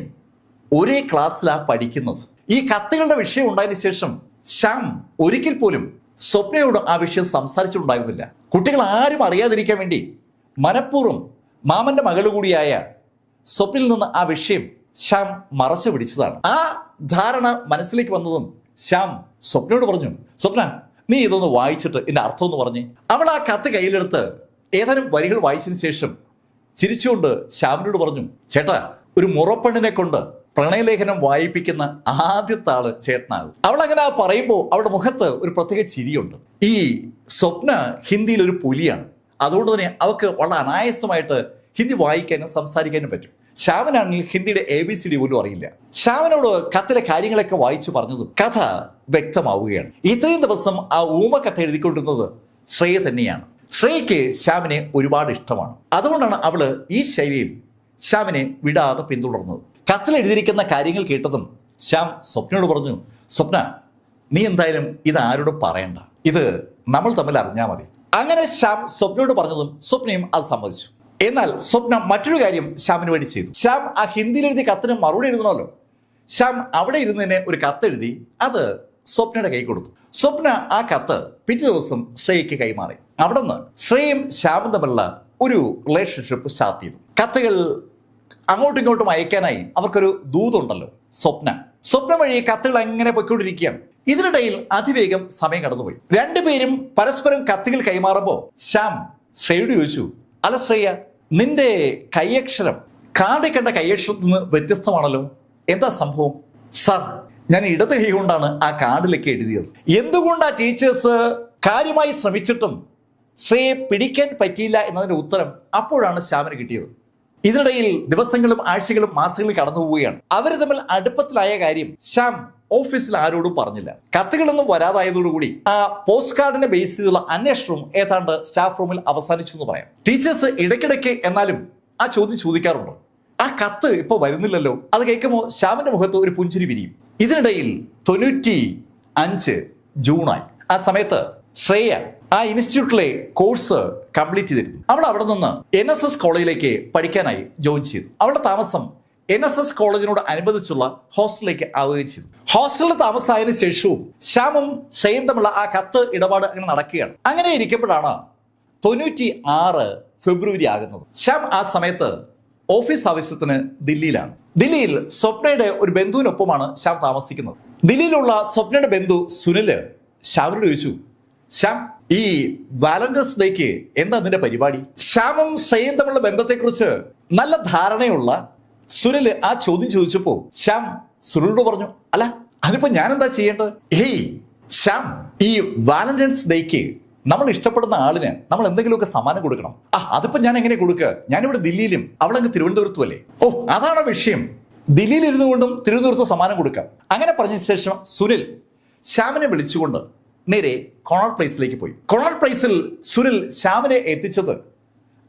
ഒരേ ക്ലാസ്സിലാണ് പഠിക്കുന്നത്. ഈ കത്തുകളുടെ വിഷയം ഉണ്ടായതിനു ശേഷം ശ്യാം ഒരിക്കൽ പോലും സ്വപ്നയോട് ആ വിഷയം സംസാരിച്ചിട്ടുണ്ടായിരുന്നില്ല. കുട്ടികൾ ആരും അറിയാതിരിക്കാൻ വേണ്ടി മനഃപൂർവം മാമന്റെ മകൾ കൂടിയായ സ്വപ്നിൽ നിന്ന് ആ വിഷയം ശ്യാം മറച്ചു പിടിച്ചതാണ്. ആ ധാരണ മനസ്സിലേക്ക് വന്നതും ശ്യാം സ്വപ്നയോട് പറഞ്ഞു സ്വപ്ന നീ ഇതൊന്ന് വായിച്ചിട്ട് എന്റെ അർത്ഥം ഒന്ന് പറഞ്ഞേ. അവൾ ആ കത്ത് കയ്യിലെടുത്ത് ഏതാനും വരികൾ വായിച്ചതിന് ശേഷം ചിരിച്ചുകൊണ്ട് ശ്യാമിനോട് പറഞ്ഞു ചേട്ടാ ഒരു മുറപ്പെണ്ണിനെ കൊണ്ട് പ്രണയലേഖനം വായിപ്പിക്കുന്ന ആദ്യത്തെ ആൾ ചേട്ടനാകും. അവൾ അങ്ങനെ ആ പറയുമ്പോൾ അവളുടെ മുഖത്ത് ഒരു പ്രത്യേക ചിരിയുണ്ട്. ഈ സ്വപ്ന ഹിന്ദിയിൽ ഒരു പുലിയാണ്. അതുകൊണ്ട് തന്നെ അവൾക്ക് വളരെ അനായാസമായിട്ട് ഹിന്ദി വായിക്കാനും സംസാരിക്കാനും പറ്റും. ശ്യാമനാണെങ്കിൽ ഹിന്ദിയുടെ എ ബി സി ഡി പോലും അറിയില്ല. ശ്യാമനോട് കത്തിലെ കാര്യങ്ങളൊക്കെ വായിച്ചു പറഞ്ഞതും കഥ വ്യക്തമാവുകയാണ്. ഇത്രയും ദിവസം ആ ഊമ കഥ എഴുതിക്കൊണ്ടിരുന്നത് ശ്രേയ തന്നെയാണ്. ശ്രേയയ്ക്ക് ശ്യാമിനെ ഒരുപാട് ഇഷ്ടമാണ്. അതുകൊണ്ടാണ് അവൾ ഈ ശൈലിയിൽ ശ്യാമിനെ വിടാതെ പിന്തുടർന്നത്. കത്തിൽ എഴുതിയിരിക്കുന്ന കാര്യങ്ങൾ കേട്ടതും ശ്യാം സ്വപ്നയോട് പറഞ്ഞു സ്വപ്ന നീ എന്തായാലും ഇത് ആരോടും പറയണ്ട. ഇത് നമ്മൾ തമ്മിൽ അറിഞ്ഞാൽ മതി. അങ്ങനെ ശ്യാം സ്വപ്നയോട് പറഞ്ഞതും സ്വപ്നയും അത് സമ്മതിച്ചു. എന്നാൽ സ്വപ്ന മറ്റൊരു കാര്യം ശ്യാമിന് വേണ്ടി ചെയ്തു. ശ്യാം ആ ഹിന്ദിയിൽ എഴുതിയ കത്തിന് മറുപടി എഴുതണമല്ലോ ശ്യാം അവിടെ ഇരുന്ന് തന്നെ ഒരു കത്തെഴുതി അത് സ്വപ്നയുടെ കൈ കൊടുത്തു. സ്വപ്ന ആ കത്ത് പിറ്റേ ദിവസം ശ്രേയയ്ക്ക് കൈമാറി. അവിടെ നിന്ന് ശ്രേയും ശ്യാമും തമ്മിലുള്ള ഒരു റിലേഷൻഷിപ്പ് സ്റ്റാർട്ട് ചെയ്തു. കത്തുകൾ അങ്ങോട്ടും ഇങ്ങോട്ടും അയക്കാനായി അവർക്കൊരു ദൂതുണ്ടല്ലോ സ്വപ്ന. സ്വപ്ന വഴി കത്തുകൾ അങ്ങനെ പൊയ്ക്കൊണ്ടിരിക്കുകയാണ്. ഇതിനിടയിൽ അതിവേഗം സമയം കടന്നുപോയി. രണ്ടുപേരും പരസ്പരം കത്തുകൾ കൈമാറുമ്പോൾ ശ്യാം ശ്രേയോട് ചോദിച്ചു അല്ല ശ്രേയ നിന്റെ കൈയക്ഷരം കാർഡിൽ കണ്ട കൈയക്ഷരത്തിൽ നിന്ന് വ്യത്യസ്തമാണല്ലോ. എന്താ സംഭവം? സർ ഞാൻ ഇടത് കൈ കൊണ്ടാണ് ആ കാർഡിലേക്ക് എഴുതിയത്. എന്തുകൊണ്ട് ടീച്ചേഴ്സ് കാര്യമായി ശ്രമിച്ചിട്ടും ശ്രേയെ പിടിക്കാൻ പറ്റിയില്ല എന്നതിന്റെ ഉത്തരം അപ്പോഴാണ് ശ്യാമിന് കിട്ടിയത്. ഇതിനിടയിൽ ദിവസങ്ങളും ആഴ്ചകളും മാസങ്ങളും കടന്നു പോവുകയാണ് അവർ തമ്മിൽ അടുപ്പത്തിലായ കാര്യം ശ്യാം ഓഫീസിൽ ആരോടും പറഞ്ഞില്ല. കത്തുകളൊന്നും വരാതായതോടുകൂടി ആ പോസ്റ്റ് കാർഡിനെ ബേസ് ചെയ്തുള്ള അന്വേഷണവും ഏതാണ്ട് സ്റ്റാഫ് റൂമിൽ അവസാനിച്ചു എന്ന് പറയാം. ടീച്ചേഴ്സ് ഇടയ്ക്കിടയ്ക്ക് എന്നാലും ആ ചോദ്യം ചോദിക്കാറുണ്ട്. ആ കത്ത് ഇപ്പൊ വരുന്നില്ലല്ലോ. അത് കേൾക്കുമ്പോൾ ശ്യാമിന്റെ മുഖത്ത് ഒരു പുഞ്ചിരി വിരിയും. ഇതിനിടയിൽ തൊണ്ണൂറ്റി അഞ്ച് ജൂണായി. ആ സമയത്ത് ശ്രേയ ആ ഇൻസ്റ്റിറ്റ്യൂട്ടിലെ കോഴ്സ് കംപ്ലീറ്റ് ചെയ്തിരുന്നു. അവൾ അവിടെ നിന്ന് എൻ എസ് എസ് കോളേജിലേക്ക് പഠിക്കാനായി ജോയിൻ ചെയ്തു. അവളുടെ താമസം എൻ എസ് എസ് കോളേജിനോട് അനുബന്ധിച്ചുള്ള ഹോസ്റ്റലിലേക്ക് ആവുകയും ചെയ്തു. ഹോസ്റ്റലിൽ താമസമായതിനു ശേഷവും ശ്യാമും ശ്രേയും തമ്മിലുള്ള ആ കത്ത് ഇടപാട് അങ്ങനെ നടക്കുകയാണ്. അങ്ങനെ ഇരിക്കുമ്പോഴാണ് തൊണ്ണൂറ്റി ആറ് ഫെബ്രുവരി ആകുന്നത്. ശ്യാം ആ സമയത്ത് ഓഫീസ് ആവശ്യത്തിന് ദില്ലിയിലാണ്. ദില്ലിയിൽ സ്വപ്നയുടെ ഒരു ബന്ധുവിനൊപ്പമാണ് ശ്യാം താമസിക്കുന്നത്. ദില്ലിയിലുള്ള സ്വപ്നയുടെ ബന്ധു സുനിൽ ശ്യാമിനോട് ചോദിച്ചു ശ്യാം ഈ വാലന്റൈൻസ് ഡേക്ക് എന്താ നിന്റെ പരിപാടി? ശ്യാമും ശ്രേയും തമ്മിലുള്ള ബന്ധത്തെക്കുറിച്ച് നല്ല ധാരണയുള്ള സുനിൽ ആ ചോദ്യം ചോദിച്ചപ്പോ ശ്യാം സുനിലിനോട് പറഞ്ഞു അല്ല ഞാൻ എന്താ ചെയ്യേണ്ടത്? ഹേയ് ശ്യാം ഈ വാലന്റൈൻസ് ഡേക്ക് നമ്മൾ ഇഷ്ടപ്പെടുന്ന ആളിന് നമ്മൾ എന്തെങ്കിലുമൊക്കെ സമ്മാനം കൊടുക്കണം. ആ അതിപ്പോ ഞാൻ എങ്ങനെ കൊടുക്കുക ഞാനിവിടെ ദില്ലിയിലും അവളങ്ങ് തിരുവനന്തപുരത്തും അല്ലേ? ഓ അതാണ് വിഷയം. ദില്ലിയിൽ ഇരുന്നു കൊണ്ടും തിരുവനന്തപുരത്ത് സമ്മാനം കൊടുക്കാം. അങ്ങനെ പറഞ്ഞ ശേഷം സുനിൽ ശ്യാമിനെ വിളിച്ചുകൊണ്ട് നേരെ കോണർ പ്ലേസിലേക്ക് പോയി. കോണർ പ്ലേസിൽ സുനിൽ ശ്യാമിനെ എത്തിച്ചത്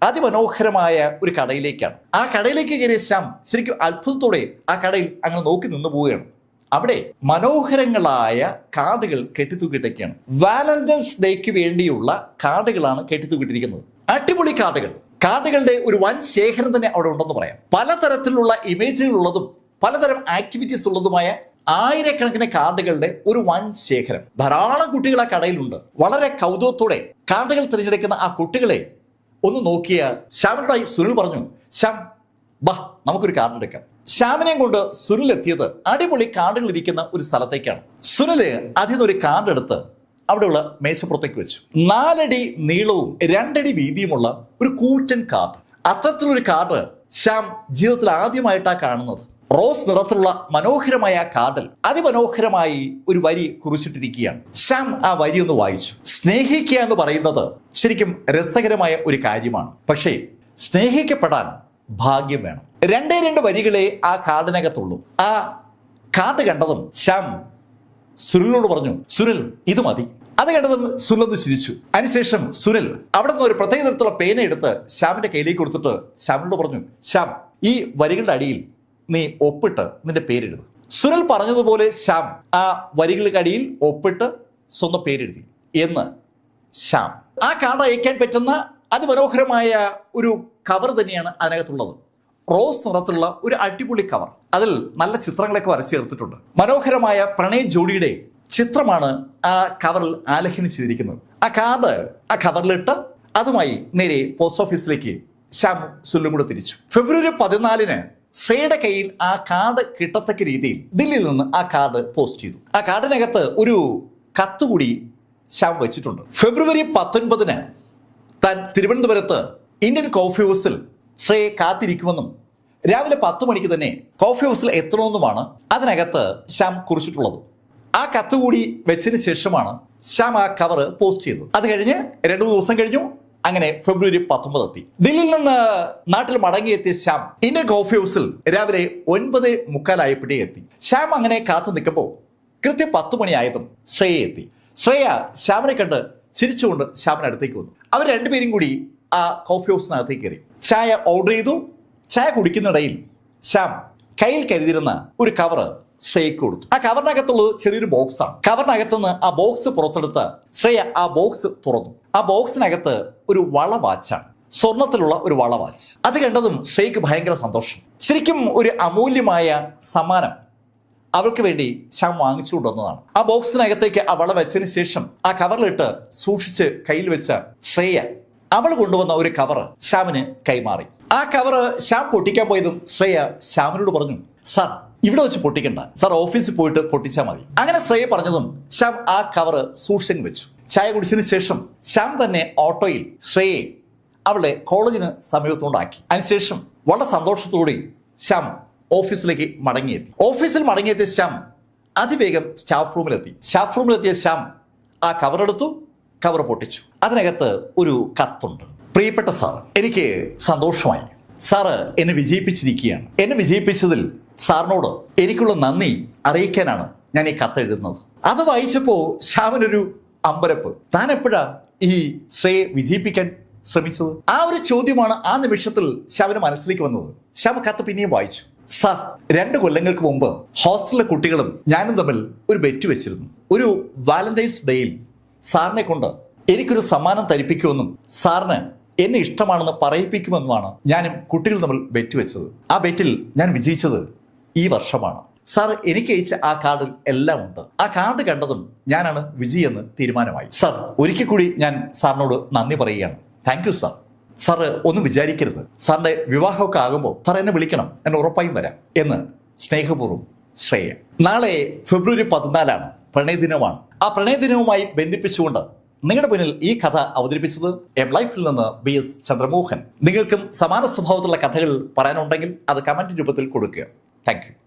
അതിമനോഹരമായ ഒരു കടയിലേക്കാണ്. ആ കടയിലേക്ക് കയറിയ ശ്യാം ശരിക്കും അത്ഭുതത്തോടെ ആ കടയിൽ അങ്ങനെ നോക്കി നിന്നു പോവുകയാണ്. അവിടെ മനോഹരങ്ങളായ കാർഡുകൾ കെട്ടിത്തൂക്കിയിട്ടൊക്കെയാണ്. വാലന്റൈൻസ് ഡേക്ക് വേണ്ടിയുള്ള കാർഡുകളാണ് കെട്ടിത്തൂക്കിയിട്ടിരിക്കുന്നത്. അടിപൊളി കാർഡുകൾ. കാർഡുകളുടെ ഒരു വൻ ശേഖരം തന്നെ അവിടെ ഉണ്ടെന്ന് പറയാം. പലതരത്തിലുള്ള ഇമേജുകൾ ഉള്ളതും പലതരം ആക്ടിവിറ്റീസ് ഉള്ളതുമായ ആയിരക്കണക്കിന് കാർഡുകളുടെ ഒരു വൻ ശേഖരം. ധാരാളം കുട്ടികൾ ആ കടയിലുണ്ട്. വളരെ കൗതുകത്തോടെ കാർഡുകൾ തിരഞ്ഞെടുക്കുന്ന ആ കുട്ടികളെ ഒന്ന് നോക്കിയ ശ്യാമിനോടായി സുനിൽ പറഞ്ഞു ശ്യാം ബാ നമുക്കൊരു കാർഡ് എടുക്കാം. ശ്യാമിനെയും കൊണ്ട് സുനിൽ എത്തിയത് അടിപൊളി കാർഡുകൾ ഇരിക്കുന്ന ഒരു സ്ഥലത്തേക്കാണ്. സുനിൽ അതിൽ നിന്ന് ഒരു കാർഡ് എടുത്ത് അവിടെയുള്ള മേശപ്പുറത്തേക്ക് വെച്ചു. നാലടി നീളവും രണ്ടടി വീതിയുമുള്ള ഒരു കൂറ്റൻ കാർഡ് അത്തരത്തിലൊരു കാർഡ് ശ്യാം ജീവിതത്തിൽ ആദ്യമായിട്ടാണ് കാണുന്നത്. റോസ് നിറത്തിലുള്ള മനോഹരമായ കാർഡിൽ അതിമനോഹരമായി ഒരു വരി കുറിച്ചിട്ടിരിക്കുകയാണ്. ശ്യാം ആ വരി ഒന്ന് വായിച്ചു. സ്നേഹിക്കുക എന്ന് പറയുന്നത് ശരിക്കും രസകരമായ ഒരു കാര്യമാണ്. പക്ഷേ സ്നേഹിക്കപ്പെടാൻ ഭാഗ്യം വേണം. രണ്ടേ രണ്ട് വരികളെ ആ കാർഡിനകത്തുള്ളൂ. ആ കാർഡ് കണ്ടതും ശ്യാം സുനിലിനോട് പറഞ്ഞു സുനിൽ ഇത് മതി. അത് കണ്ടതും സുനിൽ ഒന്ന് ചിരിച്ചു. അതിനുശേഷം സുനിൽ അവിടെ നിന്ന് ഒരു പ്രത്യേക തരത്തിലുള്ള പേന എടുത്ത് ശ്യാമിന്റെ കയ്യിലേക്ക് കൊടുത്തിട്ട് ശ്യാമിനോട് പറഞ്ഞു ശ്യാം ഈ വരികളുടെ അടിയിൽ നീ ഒപ്പിട്ട് നിന്റെ പേരെഴുതും. സുരൽ പറഞ്ഞതുപോലെ ശ്യാം ആ വരികൾക്കടിയിൽ ഒപ്പിട്ട് സ്വന്തം പേരെഴുതി എന്ന് ശ്യാം. ആ കാർഡ് അയക്കാൻ പറ്റുന്ന അതിമനോഹരമായ ഒരു കവർ തന്നെയാണ് അതിനകത്തുള്ളത്. റോസ് നിറത്തിലുള്ള ഒരു അടിപൊളി കവർ അതിൽ നല്ല ചിത്രങ്ങളൊക്കെ വരച്ചു ചേർത്തിട്ടുണ്ട്. മനോഹരമായ പ്രണയ ജോഡിയുടെ ചിത്രമാണ് ആ കവറിൽ ആലേഖനം ചെയ്തിരിക്കുന്നത്. ആ കാർഡ് ആ കവറിലിട്ട് അതുമായി നേരെ പോസ്റ്റ് ഓഫീസിലേക്ക് ശ്യാം സുല്ലും കൂടെ തിരിച്ചു. ഫെബ്രുവരി പതിനാലിന് ശ്രേയുടെ കയ്യിൽ ആ കാർഡ് കിട്ടത്തക്ക രീതിയിൽ ദില്ലിയിൽ നിന്ന് ആ കാർഡ് പോസ്റ്റ് ചെയ്തു. ആ കാർഡിനകത്ത് ഒരു കത്തുകൂടി കൂടി ശ്യാം വെച്ചിട്ടുണ്ട്. ഫെബ്രുവരി പത്തൊൻപതിന് താൻ തിരുവനന്തപുരത്ത് ഇന്ത്യൻ കോഫി ഹൗസിൽ ശ്രേയെ കാത്തിരിക്കുമെന്നും രാവിലെ പത്ത് മണിക്ക് തന്നെ കോഫി ഹൗസിൽ എത്തണമെന്നുമാണ് അതിനകത്ത് ശ്യാം കുറിച്ചിട്ടുള്ളത്. ആ കത്ത് കൂടി വെച്ചതിന് ശേഷമാണ് ശ്യാം ആ കവർ പോസ്റ്റ് ചെയ്തത്. അത് കഴിഞ്ഞ് രണ്ടു ദിവസം കഴിഞ്ഞു. അങ്ങനെ ഫെബ്രുവരി പത്തൊമ്പത് എത്തി. ദില്ലിയിൽ നിന്ന് നാട്ടിൽ മടങ്ങിയെത്തിയ ശ്യാം ഇന്ത്യൻ കോഫി ഹൗസിൽ രാവിലെ ഒൻപത് മുക്കാലായപ്പോഴേ എത്തി. ശ്യാം അങ്ങനെ കാത്തു നിൽക്കുമ്പോൾ കൃത്യം പത്ത് മണിയായതും ശ്രേയ എത്തി. ശ്രേയ ശ്യാമിനെ കണ്ട് ചിരിച്ചുകൊണ്ട് ശ്യാമിന് അടുത്തേക്ക് വന്നു. അവർ രണ്ടുപേരും കൂടി ആ കോഫി ഹൗസിനകത്തേക്ക് കയറി. ചായ ഓർഡർ ചെയ്തു. ചായ കുടിക്കുന്നിടയിൽ ശ്യാം കയ്യിൽ കരുതിയിരുന്ന ഒരു കവറ് ശ്രേയക്ക് കൊടുത്തു. ആ കവറിനകത്തുള്ളത് ചെറിയൊരു ബോക്സാണ് കവറിനകത്ത് നിന്ന് ആ ബോക്സ് പുറത്തെടുത്ത് ശ്രേയ ആ ബോക്സ് തുറന്നു. ആ ബോക്സിനകത്ത് ഒരു വള വാച്ചാണ് സ്വർണത്തിലുള്ള ഒരു വള വാച്ച് അത് കണ്ടതും ഷെയ്ഖ് ഭയങ്കര സന്തോഷം. ശരിക്കും ഒരു അമൂല്യമായ സമ്മാനം അവൾക്ക് വേണ്ടി ശ്യാം വാങ്ങിച്ചു കൊണ്ടുവന്നതാണ്. ആ ബോക്സിനകത്തേക്ക് ആ വള വെച്ചതിന് ശേഷം ആ കവറിലിട്ട് സൂക്ഷിച്ച് കയ്യിൽ വെച്ച ശ്രേയ അവൾ കൊണ്ടുവന്ന ഒരു കവറ് ശ്യാമിന് കൈമാറി. ആ കവറ് ശ്യാം പൊട്ടിക്കാൻ പോയതും ശ്രേയ ശ്യാമിനോട് പറഞ്ഞു സാർ ഇവിടെ വെച്ച് പൊട്ടിക്കണ്ട. സാർ ഓഫീസിൽ പോയിട്ട് പൊട്ടിച്ചാൽ മതി. അങ്ങനെ ശ്രേയ പറഞ്ഞതും ശ്യാം ആ കവറ് സൂക്ഷിച്ചു വെച്ചു. ചായ കുടിച്ചതിന് ശേഷം ശ്യാം തന്നെ ഓട്ടോയിൽ ശ്രേയെ അവളെ കോളേജിന് സമീപത്തോണ്ടാക്കി. അതിനുശേഷം വളരെ സന്തോഷത്തോടെ ശ്യാം ഓഫീസിലേക്ക് മടങ്ങിയെത്തി. ഓഫീസിൽ മടങ്ങിയെത്തിയ ശ്യാം അതിവേഗം സ്റ്റാഫ് റൂമിലെത്തി. സ്റ്റാഫ് റൂമിലെത്തിയ ശ്യാം ആ കവറെടുത്തു കവർ പൊട്ടിച്ചു. അതിനകത്ത് ഒരു കത്തുണ്ട്. പ്രിയപ്പെട്ട സാർ എനിക്ക് സന്തോഷമായി. സാറ് എന്നെ വിജയിപ്പിച്ചിരിക്കുകയാണ്. എന്നെ വിജയിപ്പിച്ചതിൽ സാറിനോട് എനിക്കുള്ള നന്ദി അറിയിക്കാനാണ് ഞാൻ ഈ കത്ത് എഴുതുന്നത്. അത് വായിച്ചപ്പോൾ ശ്യാമിനൊരു അമ്പരപ്പ്. താൻ എപ്പോഴാ ഈ ശ്രേയെ വിജയിപ്പിക്കാൻ ശ്രമിച്ചത്? ആ ഒരു ചോദ്യമാണ് ആ നിമിഷത്തിൽ ശ്യാമിന് മനസ്സിലേക്ക് വന്നത്. ശ്യാം കത്ത് പിന്നെയും വായിച്ചു. സർ രണ്ട് കൊല്ലങ്ങൾക്ക് മുമ്പ് ഹോസ്റ്റലിലെ കുട്ടികളും ഞാനും തമ്മിൽ ഒരു ബെറ്റ് വെച്ചിരുന്നു. ഒരു വാലന്റൈൻസ് ഡേയിൽ സാറിനെ കൊണ്ട് എനിക്കൊരു സമ്മാനം തരിപ്പിക്കുമെന്നും സാറിന് എന്നെ ഇഷ്ടമാണെന്ന് പറയിപ്പിക്കുമെന്നുമാണ് ഞാനും കുട്ടികൾ തമ്മിൽ ബെറ്റ് വെച്ചത്. ആ ബെറ്റിൽ ഞാൻ വിജയിച്ചത് ഈ വർഷമാണ്. സാർ എനിക്ക് അയച്ച ആ കാർഡിൽ എല്ലാം ഉണ്ട്. ആ കാർഡ് കണ്ടതും ഞാനാണ് വിജി എന്ന് തീരുമാനമായി. സാർ ഒരിക്കൽ കൂടി ഞാൻ സാറിനോട് നന്ദി പറയുകയാണ്. താങ്ക് യു സാർ സാറ് ഒന്നും വിചാരിക്കരുത്. സാറിന്റെ വിവാഹമൊക്കെ ആകുമ്പോൾ സാർ എന്നെ വിളിക്കണം. എന്നെ ഉറപ്പായും വരാം എന്ന് സ്നേഹപൂർവം ശ്രേയ. നാളെ ഫെബ്രുവരി പതിനാലാണ് പ്രണയദിനമാണ് ആ പ്രണയദിനവുമായി ബന്ധിപ്പിച്ചുകൊണ്ട് നിങ്ങളുടെ മുന്നിൽ ഈ കഥ അവതരിപ്പിച്ചത് എം ലൈഫിൽ നിന്ന് ബി എസ് ചന്ദ്രമോഹൻ. നിങ്ങൾക്കും സമാന സ്വഭാവത്തിലുള്ള കഥകൾ പറയാനുണ്ടെങ്കിൽ അത് കമന്റ് രൂപത്തിൽ കൊടുക്കുക. താങ്ക്